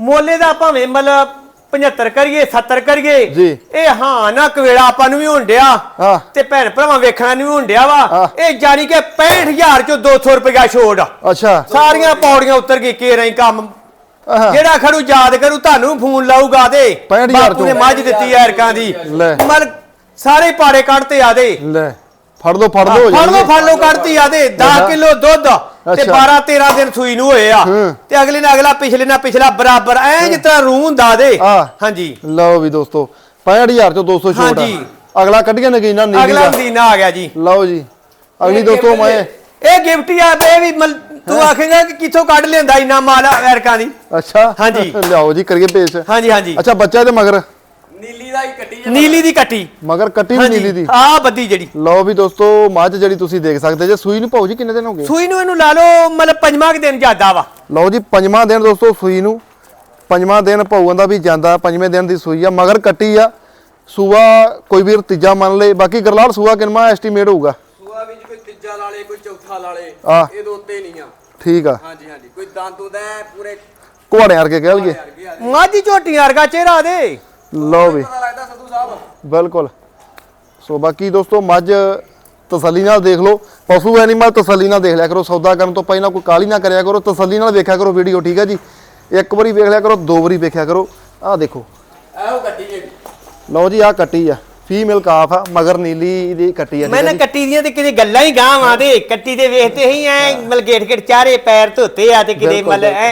Speaker 1: ਮੋਲੇ ਦਾ ਭਾਵੇਂ ਮਤਲਬ 75 ਕਰੀਏ 70 ਕਰੀਏ
Speaker 2: ਜੀ।
Speaker 1: ਇਹ ਹਾਂ ਨਾ ਕਵੇੜਾ ਆਪਾਂ ਨੂੰ ਵੀ ਹੋਣ ਡਿਆ
Speaker 2: ਹਾਂ।
Speaker 1: ਤੇ ਭੈਣ ਭਰਾਵਾਂ ਵੇਖਣਾ ਨੂੰ ਵੀ ਹੋਣ ਡਿਆ ਵਾ
Speaker 2: ਹਾਂ।
Speaker 1: ਇਹ ਜਾਨੀ ਕਿ 65000 ਚੋਂ 200 ਰੁਪਇਆ ਛੋੜ ਆ।
Speaker 2: ਅੱਛਾ
Speaker 1: ਸਾਰੀਆਂ ਪੌੜੀਆਂ ਉਤਰ ਕੇ ਕੇ ਰਹੀ ਕੰਮ। ਜਿਹੜਾ ਖੜੂ ਯਾਦ ਕਰੂ ਤੁਹਾਨੂੰ ਫੋਨ ਲਾਊਗਾ ਤੇ
Speaker 2: 65,000
Speaker 1: ਬਾਪੂ ਨੇ। ਮੱਝ ਦਿੱਤੀ ਐਰਕਾਂ ਦੀ
Speaker 2: ਲੈ।
Speaker 1: ਮਲ ਸਾਰੇ ਪਾੜੇ ਕੱਢਤੇ ਆਦੇ
Speaker 2: ਲੈ ਫੜ ਲਓ ਫੜ ਲਓ
Speaker 1: ਫੜ ਲੋ ਫੜ ਲੋ ਕੱਢਤੀ ਆਦੇ 10
Speaker 2: ਅੱਛਾ।
Speaker 1: ਕਿਲੋ ਦੁੱਧ ਤੇ
Speaker 2: ਅੱਛਾ।
Speaker 1: 12 13 ਦਿਨ ਸੂਈ ਨੂੰ ਹੋਏ ਆ
Speaker 2: ਹੂੰ।
Speaker 1: ਤੇ ਅਗਲੇ ਨਾਲ ਅਗਲਾ ਪਿਛਲੇ ਨਾਲ ਪਿਛਲਾ ਬਰਾਬਰ ਐ ਜਿਸ ਤਰ੍ਹਾਂ ਰੂਹ ਹੁੰਦਾ ਦੇ
Speaker 2: ਆ।
Speaker 1: ਹਾਂਜੀ
Speaker 2: ਲਓ ਵੀ ਦੋਸਤੋ 65000 ਚੋਂ 200 ਛੋਟ ਆ
Speaker 1: ਹਾਂਜੀ।
Speaker 2: ਅਗਲਾ ਕੱਢੀਆਂ ਨਗੀਨਾ ਨੀਲੀ
Speaker 1: ਅਗਲਾ
Speaker 2: ਦਾ
Speaker 1: ਮਦੀਨਾ ਆ ਗਿਆ ਜੀ
Speaker 2: ਲਓ ਜੀ ਅਗਲੀ ਦੋਸਤੋ ਮੈਂ
Speaker 1: ਇਹ ਗਿਫਟ ਆ ਬੇ ਵੀ ਮਲ- ਤੂੰ ਆਖੇਗਾ ਕਿ ਕਿੱਥੋਂ ਕੱਢ ਲਿਆਂਦਾ ਇੰਨਾ ਮਾਲ ਐਰਕਾਂ ਦੀ?
Speaker 2: ਅੱਛਾ।
Speaker 1: ਹਾਂਜੀ।
Speaker 2: ਲਿਆਓ ਜੀ ਕਰੀਏ ਪੇਸ਼।
Speaker 1: ਹਾਂਜੀ ਹਾਂਜੀ।
Speaker 2: ਅੱਛਾ ਬੱਚਾ ਤੇ ਮਗਰ?
Speaker 3: ਨੀਲੀ ਦਾ ਹੀ ਕੱਟੀ ਜੇ
Speaker 1: ਨੀਲੀ ਦੀ ਕੱਟੀ।
Speaker 2: ਮਗਰ ਕੱਟੀ ਵੀ ਨੀਲੀ ਦੀ?
Speaker 1: ਆ ਬੱਦੀ ਜਿਹੜੀ।
Speaker 2: ਲਓ ਵੀ ਦੋਸਤੋ ਮੱਝ ਜਿਹੜੀ ਤੁਸੀਂ ਦੇਖ ਸਕਦੇ ਜੇ ਸੂਈ ਨੂੰ ਭਾਊ ਜੀ ਕਿੰਨੇ ਦਿਨ ਹੋ ਗਏ?
Speaker 1: ਸੂਈ ਨੂੰ ਇਹਨੂੰ ਲਾ ਲਓ ਮਤਲਬ ਪੰਜਵਾਂ ਕੁ ਦਿਨ ਜ਼ਿਆਦਾ ਵਾ।
Speaker 2: ਲਓ ਜੀ ਪੰਜਵਾਂ ਦਿਨ ਦੋਸਤੋ ਸੂਈ ਨੂੰ। ਪੰਜਵਾਂ ਦਿਨ ਭਾਊਆਂ ਦਾ ਵੀ ਜਾਂਦਾ ਪੰਜਵੇਂ ਦਿਨ ਦੀ ਸੂਈ ਆ ਮਗਰ ਕੱਟੀ ਆ। ਸੂਆ ਕੋਈ ਵੀਰ ਤੀਜਾ ਮੰਨ ਲੇ ਬਾਕੀ ਗਰਲਾਲ ਸੂਆ ਕਿੰਨਾ ਐਸਟੀਮੇਟ ਹੋਊਗਾ?
Speaker 3: ਕੋਈ ਤੀਜਾ ਲਾਲੇ ਕੋਈ ਚੌਥਾ ਲਾਲੇ
Speaker 2: ਆ।
Speaker 3: ਇਹ ਦੋ ਉੱਤੇ ਨਹੀਂ ਆ।
Speaker 2: ਠੀਕ ਆ।
Speaker 3: ਹਾਂਜੀ ਹਾਂਜੀ ਕੋਈ ਦੰਦ ਹੁੰਦਾ ਪੂਰੇ
Speaker 2: ਘੋੜਿਆਂ ਵਰਗੇ ਕਹਿ ਲਈਏ।
Speaker 3: ਯਾਰ
Speaker 1: ਝੋਟੀਆਂ ਵਰਗਾ ਚਿਹਰਾ ਦੇ
Speaker 2: ਲਓ ਵੀ।
Speaker 3: ਪਤਾ ਲੱਗਦਾ ਸੰਧੂ ਸਾਹਿਬ।
Speaker 2: ਬਿਲਕੁਲ। ਸੋ ਬਾਕੀ ਦੋਸਤੋ ਮੱਝ ਤਸੱਲੀ ਨਾਲ ਦੇਖ ਲਓ। ਪਸ਼ੂ ਐਨੀਮਲ ਤਸੱਲੀ ਨਾਲ ਦੇਖ ਲਿਆ ਕਰੋ। ਸੌਦਾ ਕਰਨ ਤੋਂ ਪਹਿਲਾਂ ਕੋਈ ਕਾਲੀ ਨਾ ਕਰਿਆ ਕਰੋ। ਤਸੱਲੀ ਨਾਲ ਵੇਖਿਆ ਕਰੋ ਵੀਡੀਓ ਠੀਕ ਹੈ ਜੀ? ਇੱਕ ਵਾਰੀ ਵੇਖ ਲਿਆ ਕਰੋ ਦੋ ਵਾਰੀ ਵੇਖਿਆ ਕਰੋ। ਆਹ ਦੇਖੋ।
Speaker 3: ਇਹੋ ਕੱਟੀ ਜੇ।
Speaker 2: ਲਓ ਜੀ ਆਹ ਕੱਟੀ ਆ। ਫੀਮੇਲ ਕਾਫ ਆ ਮਗਰ ਨੀਲੀ ਦੀ ਕੱਟੀ ਆ
Speaker 1: ਮੈਂ ਨਾ ਕੱਟੀ ਦੀਆਂ ਤੇ ਕਿਤੇ ਗੱਲਾਂ ਹੀ ਗਾਵਾਂ ਦੇ ਕੱਟੀ ਦੇ ਵੇਖਦੇ ਹੀ ਐ ਮਲ ਗੇਟ ਗੇਟ ਚਾਰੇ ਪੈਰ ਧੋਤੇ ਆ ਤੇ ਕਿਤੇ ਮਲ ਐ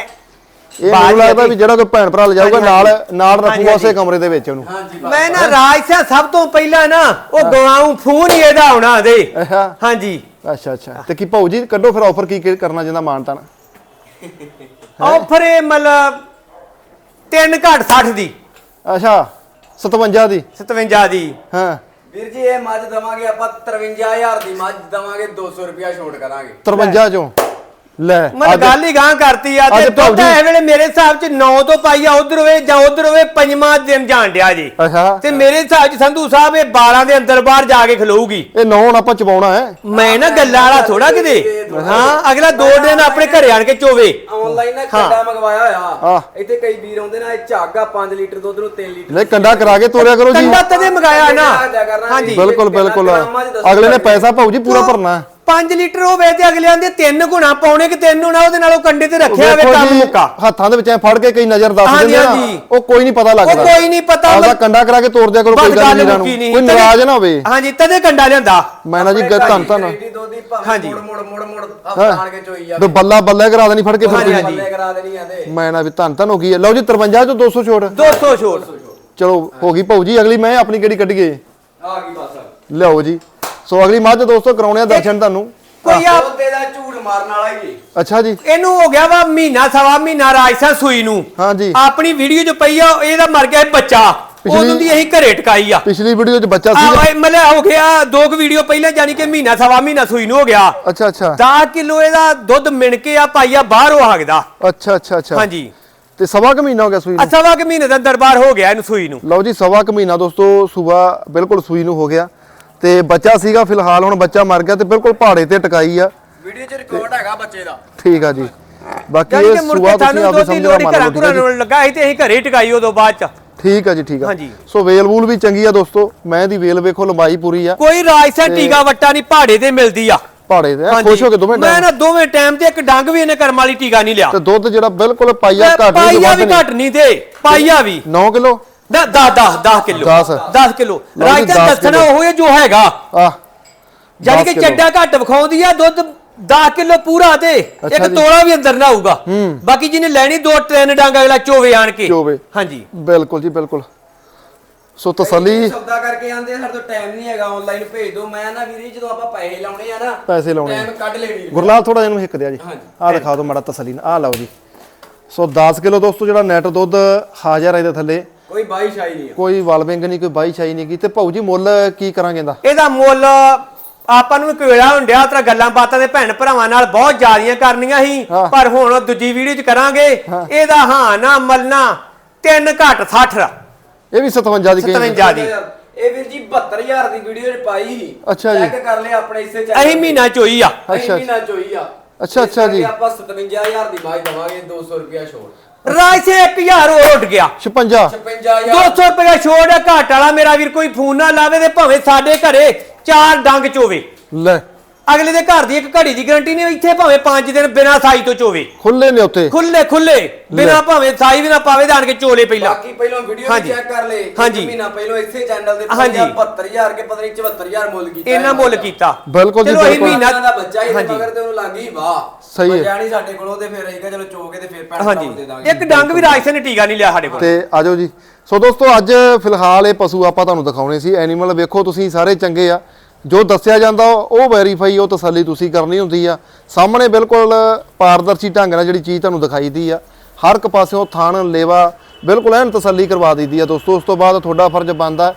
Speaker 2: ਇਹ ਮੈਨੂੰ ਲੱਗਦਾ ਵੀ ਜਿਹੜਾ ਕੋਈ ਭੈਣ ਭਰਾ ਲਿਜਾਊਗਾ ਨਾਲ। ਨਾਲ ਰੱਖੂਗਾ ਉਸੇ। ਕਮਰੇ ਦੇ ਵਿੱਚ ਉਹਨੂੰ।
Speaker 1: ਮੈਂ ਨਾ ਰਾਜ ਸਿਆ ਸਭ ਤੋਂ ਪਹਿਲਾਂ ਨਾ ਉਹ ਗਵਾਉਂ ਫੋਨ ਹੀ ਇਹਦਾ ਆਉਣਾ ਦੇ। ਹਾਂਜੀ।
Speaker 2: ਅੱਛਾ ਅੱਛਾ। ਤੇ ਕੀ ਭਾਊ ਜੀ ਕੱਢੋ ਫਿਰ ਆਫਰ ਕੀ ਕਰਨਾ ਜਿੰਦਾ ਮਾਨਤਾ ਨਾ
Speaker 1: ਆਫਰ ਇਹ ਮਤਲਬ 3 ਘੱਟ 60 ਦੀ।
Speaker 2: ਅੱਛਾ। 57 ਦੀ।
Speaker 1: 57 ਦੀ।
Speaker 2: ਹਾਂ।
Speaker 3: ਵੀਰ ਜੀ ਇਹ ਮੱਝ ਦਵਾਂਗੇ ਆਪਾਂ 53000 ਦੀ। ਮੱਝ ਦਵਾਂਗੇ 200 ਰੁਪਿਆ ਛੋਟ ਕਰਾਂਗੇ।
Speaker 2: 53 ਚੋਂ। ਲੈ
Speaker 1: ਮੈਂ ਗੱਲ ਹੀ ਗਾਂ ਕਰਤੀ ਆ ਤੇ ਦੁੱਧ ਇਹ ਵੇਲੇ ਮੇਰੇ ਹਿਸਾਬ ਚ 9 ਤੋਂ ਪਾਈ ਆ ਉਧਰ ਹੋਵੇ ਜਾਂ ਉਧਰ ਹੋਵੇ ਪੰਜਵਾਂ ਦਿਨ ਜਾਣ ਡਿਆ ਜੀ।
Speaker 2: ਅੱਛਾ।
Speaker 1: ਤੇ ਮੇਰੇ ਹਿਸਾਬ ਚ ਸੰਧੂ ਸਾਹਿਬ ਇਹ 12 ਦੇ ਅੰਦਰ ਬਾਹਰ ਜਾ ਕੇ ਖਲੋਊਗੀ।
Speaker 2: ਇਹ ਨੌਨ ਆਪਾਂ ਚਬਾਉਣਾ ਹੈ।
Speaker 1: ਮੈਂ ਨਾ ਗੱਲਾਂ ਵਾਲਾ ਥੋੜਾ ਕਿਤੇ। ਹਾਂ ਅਗਲਾ ਦੋ ਦਿਨ ਆਪਣੇ ਘਰੇ ਆਣ ਕੇ ਚੋਵੇ।
Speaker 3: ਆਨਲਾਈਨ ਨਾ। ਕੰਡਾ ਮੰਗਵਾਇਆ। ਹੋਇਆ। ਇੱਥੇ ਕਈ ਵੀਰ ਆਉਂਦੇ ਨਾ ਇਹ ਝੱਗ ਆ 5 ਲੀਟਰ ਦੁੱਧ ਨੂੰ 3 ਲੀਟਰ
Speaker 2: ਲੈ ਕੰਡਾ ਕਰਾ ਕੇ ਤੋਰਿਆ ਕਰੋ ਜੀ।
Speaker 1: ਕੰਡਾ ਤਦੇ ਮੰਗਾਇਆ ਨਾ।
Speaker 3: ਹਾਂਜੀ।
Speaker 2: ਬਿਲਕੁਲ ਬਿਲਕੁਲ। ਅਗਲੇ ਨੇ ਪੈਸਾ ਭਾਊ ਜੀ ਪੂਰਾ ਭਰਨਾ ਹੈ।
Speaker 1: 5 ਲੀਟਰ ਹੋਵੇ ਤੇ ਅਗਲਿਆਂ ਦੇ ਤਿੰਨ ਗੁਣਾ ਪਾਉਣੇ ਕਿ ਤਿੰਨ ਗੁਣਾ ਉਹਦੇ ਨਾਲੋਂ ਕੰਡੇ ਤੇ ਰੱਖਿਆ ਹੋਵੇ
Speaker 2: ਵੇਖੋ
Speaker 1: ਕੰਮ।
Speaker 2: ਜੀ,
Speaker 1: ਮੁੱਕਾ।
Speaker 2: ਹੱਥਾਂ ਦੇ ਵਿੱਚ ਐ ਫੜ ਕੇ ਕਈ ਨਜ਼ਰ ਦੱਸ
Speaker 1: ਹਾਂਜੀ,
Speaker 2: ਦਿੰਦੇ
Speaker 1: ਹਾਂਜੀ।
Speaker 2: ਨਾ। ਉਹ ਕੋਈ ਨਹੀਂ ਪਤਾ ਲੱਗਦਾ।
Speaker 1: ਉਹ ਕੋਈ ਨਹੀਂ ਪਤਾ।
Speaker 2: ਆਪਦਾ ਕੰਡਾ ਕਰਾ ਕੇ ਤੋਰ ਦਿਆ ਕਰੋ ਕੋਈ
Speaker 1: ਬਸ
Speaker 2: ਗੱਲ
Speaker 1: ਗੱਲ
Speaker 2: ਨਹੀਂ ਨੂੰ
Speaker 1: ਮੁੱਕੀ ਨਹੀਂ।
Speaker 2: ਕੋਈ ਨਾਰਾਜ਼ ਨਾ ਹੋਵੇ।
Speaker 1: ਹਾਂਜੀ ਤਦੇ ਕੰਡਾ ਲਿਆਂਦਾ।
Speaker 2: ਮੈਂ ਨਾ ਜੀ
Speaker 3: ਆਪਣੇ
Speaker 2: ਧੰਨ ਧੰਨ।
Speaker 3: ਲੀਟਰ ਦੁੱਧ ਦੀ ਭਾਵੇਂ
Speaker 1: ਹਾਂਜੀ।
Speaker 3: ਮੁੜ ਮੁੜ ਮੁੜ ਮੁੜ ਹਫਤਾਨ ਕੇ ਚੋਈ
Speaker 2: ਤੇ
Speaker 3: ਜਾਵੇ।
Speaker 2: ਬੱਲਾ ਬੱਲੇ ਕਰਾ ਦੇਣੀ ਫੜ ਕੇ ਫਿਰ
Speaker 1: ਹਾਂਜੀ,
Speaker 2: ਤੁਸੀਂ।
Speaker 1: ਹਾਂਜੀ।
Speaker 3: ਬੱਲੇ ਕਰਾ ਦੇਣੀ ਆਂਦੇ
Speaker 2: ਮੈਂ ਨਾ ਵੀ ਧੰਨ ਧੰਨ ਹੋ ਗਈ ਹੈ। ਲਓ ਜੀ 53 ਚੋਂ 200 ਛੋੜ
Speaker 1: 200 ਛੋਟ।
Speaker 2: ਚਲੋ ਹੋ ਗਈ ਭਾਊ ਜੀ ਅਗਲੀ ਮੈਂ ਆਪਣੀ ਕਿਹੜੀ ਕੱਢੀਏ?
Speaker 3: ਆ ਗਈ ਬਸ।
Speaker 2: ਲਿਆਓ ਜੀ। ਸੋ ਅਗਲੀ ਮੱਝ ਦੋਸਤੋ ਕਰਾਉਣੇ ਆ ਦਰਸ਼ਨ ਤੁਹਾਨੂੰ।
Speaker 1: ਕੋਈ ਆ
Speaker 3: ਦੁੱਧ ਦਾ ਝੂਠ ਮਾਰਨ ਵਾਲਾ ਹੀ
Speaker 2: ਅੱਛਾ ਜੀ।
Speaker 1: ਇਹਨੂੰ ਹੋ ਗਿਆ ਵਾ ਮਹੀਨਾ ਸਵਾ ਮਹੀਨਾ ਰਾਜਸਾ ਸੂਈ ਨੂੰ।
Speaker 2: ਹਾਂਜੀ
Speaker 1: ਆਪਣੀ ਵੀਡੀਓ 'ਚ ਪਈ ਆ ਇਹਦਾ ਮਰ ਗਿਆ ਬੱਚਾ। ਉਦੋਂ ਦੀ ਅਸੀਂ ਘਰੇ ਟਕਾਈ ਆ।
Speaker 2: ਪਿਛਲੀ ਵੀਡੀਓ 'ਚ ਬੱਚਾ ਸੀ
Speaker 1: ਆ ਮਤਲਬ ਹੋ ਗਿਆ ਦੋ ਕੁ ਵੀਡੀਓ ਪਹਿਲਾਂ ਜਾਨੀ ਕਿ ਮਹੀਨਾ ਸਵਾ ਮਹੀਨਾ ਸੂਈ ਨੂੰ ਹੋ ਗਿਆ।
Speaker 2: ਅੱਛਾ ਅੱਛਾ।
Speaker 1: 10 ਕਿਲੋ ਇਹਦਾ ਦੁੱਧ ਮਿਣ ਕੇ ਆ ਪਾਈਆ ਬਾਹਰੋਂ ਹਗਦਾ
Speaker 2: ਅੱਛਾ ਅੱਛਾ ਅੱਛਾ।
Speaker 1: ਹਾਂਜੀ।
Speaker 2: ਤੇ ਸਵਾ ਕੁ ਮਹੀਨਾ ਹੋ ਗਿਆ ਸੂਈ ਨੂੰ?
Speaker 1: ਅਸਵਾ ਕਿ ਮਹੀਨੇ ਦਾ ਦਰਬਾਰ ਹੋ ਗਿਆ ਇਹਨੂੰ ਸੂਈ ਨੂੰ।
Speaker 2: ਲਓ ਜੀ ਸਵਾ ਕੁ ਮਹੀਨਾ ਦੋਸਤੋ ਸੂਬਾ ਬਿਲਕੁਲ ਸੂਈ ਨੂੰ ਹੋ ਗਿਆ। ਤੇ ਬੱਚਾ ਸੀਗਾ ਫਿਲਹਾਲ ਹੁਣ ਬੱਚਾ ਮਰ ਗਿਆ ਤੇ ਬਿਲਕੁਲ ਪਹਾੜੇ ਤੇ ਟਕਾਈ ਆ।
Speaker 3: ਵੀਡੀਓ 'ਚ ਰਿਕਾਰਡ ਹੈਗਾ ਬੱਚੇ ਦਾ।
Speaker 2: ਠੀਕ ਆ ਜੀ। ਬਾਕੀ ਇਹ ਸੂਆ ਤੁਸੀਂ ਆਪੇ
Speaker 1: ਦੋ
Speaker 2: ਸਮਝਣਾ ਮੰਨ ਲਓ
Speaker 1: ਘਰਾਂ ਨੂੰ ਲੱਗਾ ਸੀ ਤੇ ਅਸੀਂ ਘਰੇ ਟਕਾਈ ਉਦੋਂ ਬਾਅਦ ਚ।
Speaker 2: ਠੀਕ ਆ ਜੀ ਠੀਕ ਆ। ਸੋ ਵੇਲ ਵੂਲ ਵੀ ਚੰਗੀ ਆ ਦੋਸਤੋ। ਮੈਂ ਦੀ ਵੇਲ ਵੇਖੋ ਲੰਬਾਈ ਪੂਰੀ ਆ।
Speaker 1: ਕੋਈ ਵੱਟਾ ਨਹੀਂ ਪਹਾੜੇ ਤੇ ਮਿਲਦੀ ਆ।
Speaker 2: ਪਹਾੜੇ ਤੇ। ਖੁਸ਼ ਹੋ ਕੇ ਦੋਵੇਂ
Speaker 1: ਮੈਂ
Speaker 2: ਟਾਈਮ
Speaker 1: ਨਾ ਦੋਵੇਂ ਟਾਈਮ ਤੇ ਇੱਕ ਡੰਗ ਵੀ ਇਹਨੇ ਕਰਮ ਵਾਲੀ ਟੀਕਾ ਨਹੀਂ ਲਿਆ।
Speaker 2: ਤੇ ਦੁੱਧ ਜਿਹੜਾ ਬਿਲਕੁਲ ਪਾਈਆ ਘੱਟ ਨਹੀਂ
Speaker 1: ਪਾਈਆ
Speaker 2: ਵੱਧ
Speaker 1: ਵੀ
Speaker 2: ਨਹੀਂ।
Speaker 1: ਘੱਟ ਨਹੀਂ ਤੇ ਪਾਈਆ ਵੀ।
Speaker 2: 9 ਕਿਲੋ?
Speaker 1: 10 10 10 ਕਿਲੋ।
Speaker 2: ਦਸ।
Speaker 1: 10 ਕਿਲੋ।
Speaker 2: ਲਓ ਜੀ,
Speaker 1: ਰਾਜਸਾ
Speaker 2: ਦਸ
Speaker 1: ਦੱਸਣਾ
Speaker 2: ਕਿਲੋ।
Speaker 1: ਉਹ ਹੈ ਜੋ ਹੈਗਾ।
Speaker 2: ਆ
Speaker 1: ਜਾਨੀ ਕਿ ਚੱਡਾ ਘੱਟ ਵਿਖਾਉਂਦੀ ਆ ਦੁੱਧ 10 ਕਿਲੋ ਪੂਰਾ ਤੇ ਇੱਕ
Speaker 2: ਅੱਛਾ ਜੀ।
Speaker 1: ਤੋਲਾ ਵੀ ਅੰਦਰ ਨਾ ਆਊਗਾ। ਬਾਕੀ ਜਿਹਨੇ ਲੈਣੀ ਦੋ ਤਿੰਨ ਡੰਗ ਅਗਲਾ ਚੋਵੇ ਆਣ ਕੇ।
Speaker 2: ਚੋਵੇ।
Speaker 1: ਹਾਂਜੀ।
Speaker 2: ਬਿਲਕੁਲ ਜੀ ਬਿਲਕੁਲ। ਸੋ ਤਸੱਲੀ
Speaker 3: ਸੌਦਾ ਕਰਕੇ ਆਂਦੇ ਸਾਡੇ ਤੋਂ ਟਾਈਮ ਨਹੀਂ ਹੈਗਾ ਆਨਲਾਈਨ ਭੇਜ ਦਿਓ। ਮੈਂ ਨਾ ਵੀਰੇ ਜਦੋਂ ਆਪਾਂ ਪੈਸੇ ਲਾਉਣੇ ਆ ਨਾ
Speaker 2: ਪੈਸੇ ਲਾਉਣੇ ਆ।
Speaker 3: ਟਾਈਮ ਕੱਢ ਲੈ ਵੀਰ
Speaker 2: ਗੁਰਲਾਲ ਥੋੜਾ ਇਹਨੂੰ ਹਿੱਕ ਦਿਆ ਜੀ।
Speaker 3: ਹਾਂਜੀ।
Speaker 2: ਆਹ ਦਿਖਾ ਦਿਓ ਮਾੜਾ ਤਸੱਲੀ ਨਾਲ। ਆਹ ਲਓ ਜੀ। ਸੋ 10 ਕਿਲੋ ਦੋਸਤੋ ਜਿਹੜਾ ਨੈਟ ਦੁੱਧ ਹਾਜ਼ਰ ਹੈ ਇਹਦੇ ਥੱਲੇ।
Speaker 3: ਕੋਈ ਬਾਈ ਸ਼ਾਈ ਨਹੀਂ
Speaker 2: ਕੋਈ ਵਲਵਿੰਗ ਨਹੀਂ ਕੋਈ ਬਾਈ ਛਾਈ ਨਹੀਂ ਕੀ ਤੇ ਜੀ ਮੁੱਲ ਕੀ ਕਰਾਂਗੇ ਇਹਦਾ?
Speaker 1: ਇਹਦਾ ਮੁੱਲ ਆਪਾਂ ਨੂੰ ਵੀ ਕੋਇਲਾ ਹੁੰਦਿਆ ਤੇਰਾ ਗੱਲਾਂ ਬਾਤਾਂ ਦੇ ਭੈਣ ਭਰਾਵਾਂ ਨਾਲ ਬਹੁਤ ਜ਼ਿਆਦੀਆਂ ਕਰਨੀਆਂ ਸੀ।
Speaker 2: ਹਾਂ।
Speaker 1: ਪਰ ਹੁਣ ਦੂਜੀ ਵੀਡੀਓ 'ਚ ਕਰਾਂਗੇ। ਇਹਦਾ ਹਾਂ ਨਾ ਮਲਣਾ ਤਿੰਨ ਘੱਟ 60 ਦਾ।
Speaker 2: ਇਹ ਵੀ 57 ਦੀ ਕਹੀ
Speaker 1: 57 ਦੀ।
Speaker 3: ਇਹ ਵੀਰ ਜੀ 72000 ਦੀ ਵੀਡੀਓ ਚ ਪਾਈ ਸੀ।
Speaker 2: ਅੱਛਾ ਜੀ।
Speaker 3: ਚੈੱਕ ਕਰ ਲਿਆ ਆਪਣੇ ਇਸੇ
Speaker 1: ਅਹੀਂ ਮਹੀਨਾ ਚੋਈ ਆ।
Speaker 2: ਅੱਛਾ,
Speaker 3: ਅੱਛਾ ਮਹੀਨਾ ਚੋਈ ਆ।
Speaker 2: ਅੱਛਾ, ਅੱਛਾ ਜੀ।
Speaker 3: ਇਸ ਕਰਕੇ ਆਪਾਂ 57000 ਦੀ ਬਾਈ ਦਵਾਂਗੇ 200 ਰੁਪਿਆ ਛੋੜ।
Speaker 1: ਰਾਜ ਸੇ 1000 ਹੋਰ ਉੱਡ ਗਿਆ।
Speaker 2: 56
Speaker 3: 56000
Speaker 1: 200 ਰੁਪਏ ਛੋੜ ਘਾਟ ਵਾਲਾ। ਮੇਰਾ ਵੀਰ ਕੋਈ ਫੋਨ ਨਾ ਲਾਵੇ ਤੇ ਭਾਵੇਂ ਸਾਡੇ ਘਰੇ ਚਾਰ ਡੰਗ ਚੋਵੇ।
Speaker 2: ਲੈ।
Speaker 1: ਅਗਲੇ ਦੇ ਘਰ ਦੀ ਇੱਕ ਘੜੀ ਦੀ ਗਾਰੰਟੀ ਨਹੀਂ ਇੱਥੇ ਭਾਵੇਂ 5 ਦਿਨ ਬਿਨਾਂ ਸਾਈ ਤੋਂ ਚੋਵੇ।
Speaker 2: ਖੁੱਲੇ ਨੇ ਉੱਤੇ
Speaker 1: ਖੁੱਲੇ ਖੁੱਲੇ ਬਿਨਾਂ ਭਾਵੇਂ ਸਾਈ ਵੀ ਨਾ ਪਾਵੇ ਜਾਣ ਕੇ ਚੋਲੇ ਪਹਿਲਾਂ।
Speaker 3: ਬਾਕੀ ਪਹਿਲਾਂ ਵੀਡੀਓ
Speaker 1: ਹਾਂਜੀ।
Speaker 3: ਚੈੱਕ ਕਰ ਲੈ ਇੱਕ
Speaker 1: ਹਾਂਜੀ।
Speaker 3: ਮਹੀਨਾ ਪਹਿਲਾਂ ਇਸੇ ਚੈਨਲ ਦੇ
Speaker 1: ਹਾਂਜੀ।
Speaker 3: 72000 ਕੇ ਪਤਾ ਨਹੀਂ 74000 ਮੁੱਲ ਕੀਤਾ
Speaker 1: ਇਹਨਾਂ ਮੁੱਲ ਕੀਤਾ।
Speaker 2: ਬਿਲਕੁਲ ਜੀ,
Speaker 1: ਚਲੋ ਅਸੀਂ
Speaker 2: ਬਿਲਕੁਲ।
Speaker 1: ਮਹੀਨਾ
Speaker 3: ਦਾ ਬੱਚਾ ਹੀ
Speaker 1: ਹਾਂਜੀ।
Speaker 3: ਮਗਰ ਤੇ ਉਹਨੂੰ ਲੱਗੀ ਵਾਹ।
Speaker 2: ਸਹੀ ਹੈ।
Speaker 3: ਜਾਣੀ ਸਾਡੇ ਕੋਲੋਂ ਤੇ ਫਿਰ ਅਸੀਂ ਕਿਹਾ ਚਲੋ ਚੋ ਕੇ ਤੇ ਫਿਰ ਭੈਣ
Speaker 1: ਹਾਂਜੀ।
Speaker 3: ਭਰਾਵਾਂ ਦੇ ਦਾਂਗੇ।
Speaker 1: ਇੱਕ ਡੰਗ ਵੀ ਰਾਜਸੇ ਨੇ ਟੀਕਾ ਨਹੀਂ ਲਿਆ ਸਾਡੇ ਕੋਲ।
Speaker 2: ਤੇ ਆਜੋ ਜੀ। ਸੋ ਦੋਸਤੋ ਅੱਜ ਫਿਲਹਾਲ ਇਹ ਪਸ਼ੂ ਆਪਾਂ ਤੁਹਾਨੂੰ ਦਿਖਾਉਣੇ ਸੀ। ਐਨੀਮਲ ਵੇਖੋ ਤੁਸੀਂ ਸਾਰੇ ਚੰਗੇ ਆ। ਜੋ ਦੱਸਿਆ ਜਾਂਦਾ ਉਹ ਵੈਰੀਫਾਈ ਉਹ ਤਸੱਲੀ ਤੁਸੀਂ ਕਰਨੀ ਹੁੰਦੀ ਆ। ਸਾਹਮਣੇ ਬਿਲਕੁਲ ਪਾਰਦਰਸ਼ੀ ਢੰਗ ਨਾਲ ਜਿਹੜੀ ਚੀਜ਼ ਤੁਹਾਨੂੰ ਦਿਖਾਈ ਦੀ ਆ। ਹਰ ਇੱਕ ਪਾਸਿਓਂ ਥਣ, ਲੇਵਾ ਬਿਲਕੁਲ ਐਨ ਤਸੱਲੀ ਕਰਵਾ ਦਈਦੀ ਆ ਦੋਸਤੋ। ਉਸ ਤੋਂ ਬਾਅਦ ਤੁਹਾਡਾ ਫਰਜ਼ ਬਣਦਾ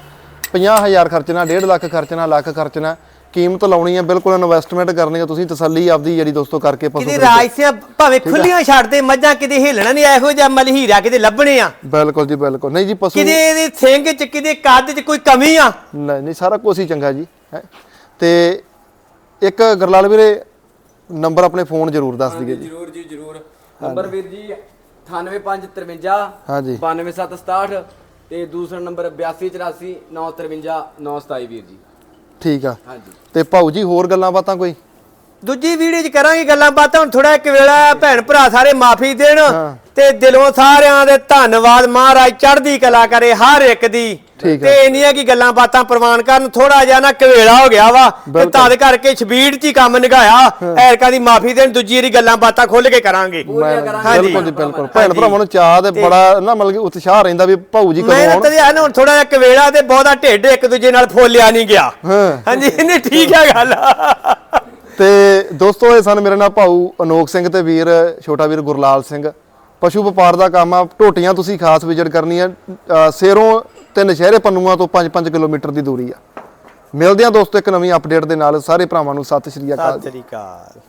Speaker 2: 50000 ਖਰਚਣਾ 1.5 ਲੱਖ ਖਰਚਣਾ ਲੱਖ ਖਰਚਣਾ। ਕੀਮਤ ਲਾਉਣੀ ਆ ਬਿਲਕੁਲ ਇਨਵੈਸਟਮੈਂਟ ਕਰਨੀ ਆ ਤੁਸੀਂ ਤਸੱਲੀ ਆਪਦੀ ਜਿਹੜੀ ਦੋਸਤੋ ਕਰਕੇ ਪਸ਼ੂ
Speaker 1: ਕਿਤੇ
Speaker 2: ਖਰੀਦੋ।
Speaker 1: ਰਾਜਸੇ ਭਾਵੇਂ ਖੁੱਲੀਆਂ ਛੱਡਦੇ ਮੱਝਾਂ ਕਿਤੇ ਹਿੱਲਣਾ ਨਹੀਂ ਇਹੋ ਜਿਹਾ ਮਲਹੀਰਾ ਕਿਤੇ ਲੱਭਣੇ ਆ।
Speaker 2: ਬਿਲਕੁਲ ਜੀ ਬਿਲਕੁਲ। ਨਹੀਂ ਜੀ ਪਸ਼ੂ
Speaker 1: ਕਿਤੇ ਇਹਦੇ ਸਿੰਘ ਚ ਕਿਤੇ ਕੱਦ ਚ ਕੋਈ ਕਮੀ ਆ।
Speaker 2: ਨਹੀਂ ਨਹੀਂ ਸਾਰਾ ਕੁਝ ਹੀ ਚੰਗਾ ਜੀ ਹੈਂ। ਤੇ ਇੱਕ ਗਰਲਾਲ ਵੀਰੇ ਨੰਬਰ ਆਪਣੇ ਫੋਨ ਜ਼ਰੂਰ ਦੱਸ ਦਈਏ ਜੀ।
Speaker 3: ਜਰੂਰ ਜੀ ਜਰੂਰ। ਨੰਬਰ ਵੀਰ ਜੀ 98553
Speaker 2: ਹਾਂਜੀ।
Speaker 3: 92767 ਤੇ ਦੂਸਰਾ ਨੰਬਰ 8284 953 927 ਵੀਰ ਜੀ।
Speaker 2: ਠੀਕ ਆ।
Speaker 3: ਹਾਂਜੀ।
Speaker 2: ਤੇ ਭਾਊ ਜੀ ਹੋਰ ਗੱਲਾਂ ਬਾਤਾਂ ਕੋਈ?
Speaker 1: ਦੂਜੀ ਵੀਡੀਓ 'ਚ ਕਰਾਂਗੇ ਗੱਲਾਂ ਬਾਤਾਂ। ਹੁਣ ਥੋੜਾ ਇੱਕ ਵੇਲਾ ਭੈਣ ਭਰਾ ਸਾਰੇ ਮਾਫੀ ਦੇਣ ਤੇ ਦਿਲੋਂ ਸਾਰਿਆਂ ਦੇ ਧੰਨਵਾਦ। ਮਹਾਰਾਜ ਚੜ੍ਹਦੀ ਕਲਾ ਕਰੇ ਹਰ ਇੱਕ ਦੀ।
Speaker 2: ਠੀਕ
Speaker 1: ਤੇ ਇੰਨੀਆਂ ਕੀ ਗੱਲਾਂ ਬਾਤਾਂ ਪ੍ਰਵਾਨ ਕਰਨ ਥੋੜਾ ਜਿਹਾ ਨਾ ਕਵੇਲਾ ਹੋ ਗਿਆ ਵਾ। ਤੇ। ਤਦ ਕਰਕੇ ਸਪੀਡ 'ਚ ਹੀ ਕੰਮ ਨਿਗਾਇਆ ਐਰਕਾਂ ਦੀ ਮਾਫੀ ਦੇਣ ਦੂਜੀ ਵਾਰੀ ਗੱਲਾਂ ਬਾਤਾਂ ਖੁੱਲ ਕੇ ਕਰਾਂਗੇ।
Speaker 2: ਬਿਲਕੁਲ ਜੀ ਬਿਲਕੁਲ। ਭੈਣ। ਭਰਾਵਾਂ ਨੂੰ ਚਾਹ ਤੇ ਬੜਾ ਨਾ ਮਤਲਬ ਕਿ ਉਤਸ਼ਾਹ ਰਹਿੰਦਾ ਵੀ ਭਾਊ ਜੀ ਕਦੋਂ
Speaker 1: ਮੈਂ
Speaker 2: ਆਉਣ।
Speaker 1: ਤਾਂ ਇਹ ਨਾ ਹੁਣ ਥੋੜਾ ਜਿਹਾ ਕਵੇਲਾ ਤੇ ਬਹੁਤਾ ਢਿੱਡ ਇੱਕ ਦੂਜੇ ਨਾਲ ਫੋਲਿਆ ਨਹੀਂ ਗਿਆ।
Speaker 2: ਹਾਂ।
Speaker 1: ਹਾਂਜੀ ਨਹੀਂ ਠੀਕ ਹੈ ਗੱਲ।
Speaker 2: ਤੇ ਦੋਸਤੋ ਇਹ ਸਨ ਮੇਰੇ ਨਾਲ ਭਾਊ ਅਨੋਖ ਸਿੰਘ ਤੇ ਵੀਰ ਛੋਟਾ ਵੀਰ ਗੁਰਲਾਲ ਸਿੰਘ। ਪਸ਼ੂ ਵਪਾਰ ਦਾ ਕੰਮ ਆ ਢੋਟੀਆਂ ਤੁਸੀਂ ਖਾਸ ਵਿਜ਼ਿਟ ਕਰਨੀ ਆ ਸੇਰੋਂ ਤੇ ਨਸ਼ਹਿਰੇ ਪੰਨੂਆਂ ਤੋਂ 5-5 ਕਿਲੋਮੀਟਰ ਦੀ ਦੂਰੀ ਆ। ਮਿਲਦੇ ਆ ਦੋਸਤੋ ਇੱਕ ਨਵੀਂ ਅਪਡੇਟ ਦੇ ਨਾਲ ਸਾਰੇ ਭਰਾਵਾਂ ਨੂੰ ਸਤਿ ਸ਼੍ਰੀ ਅਕਾਲ।
Speaker 1: ਸਤਿ ਸ੍ਰੀ ਅਕਾਲ।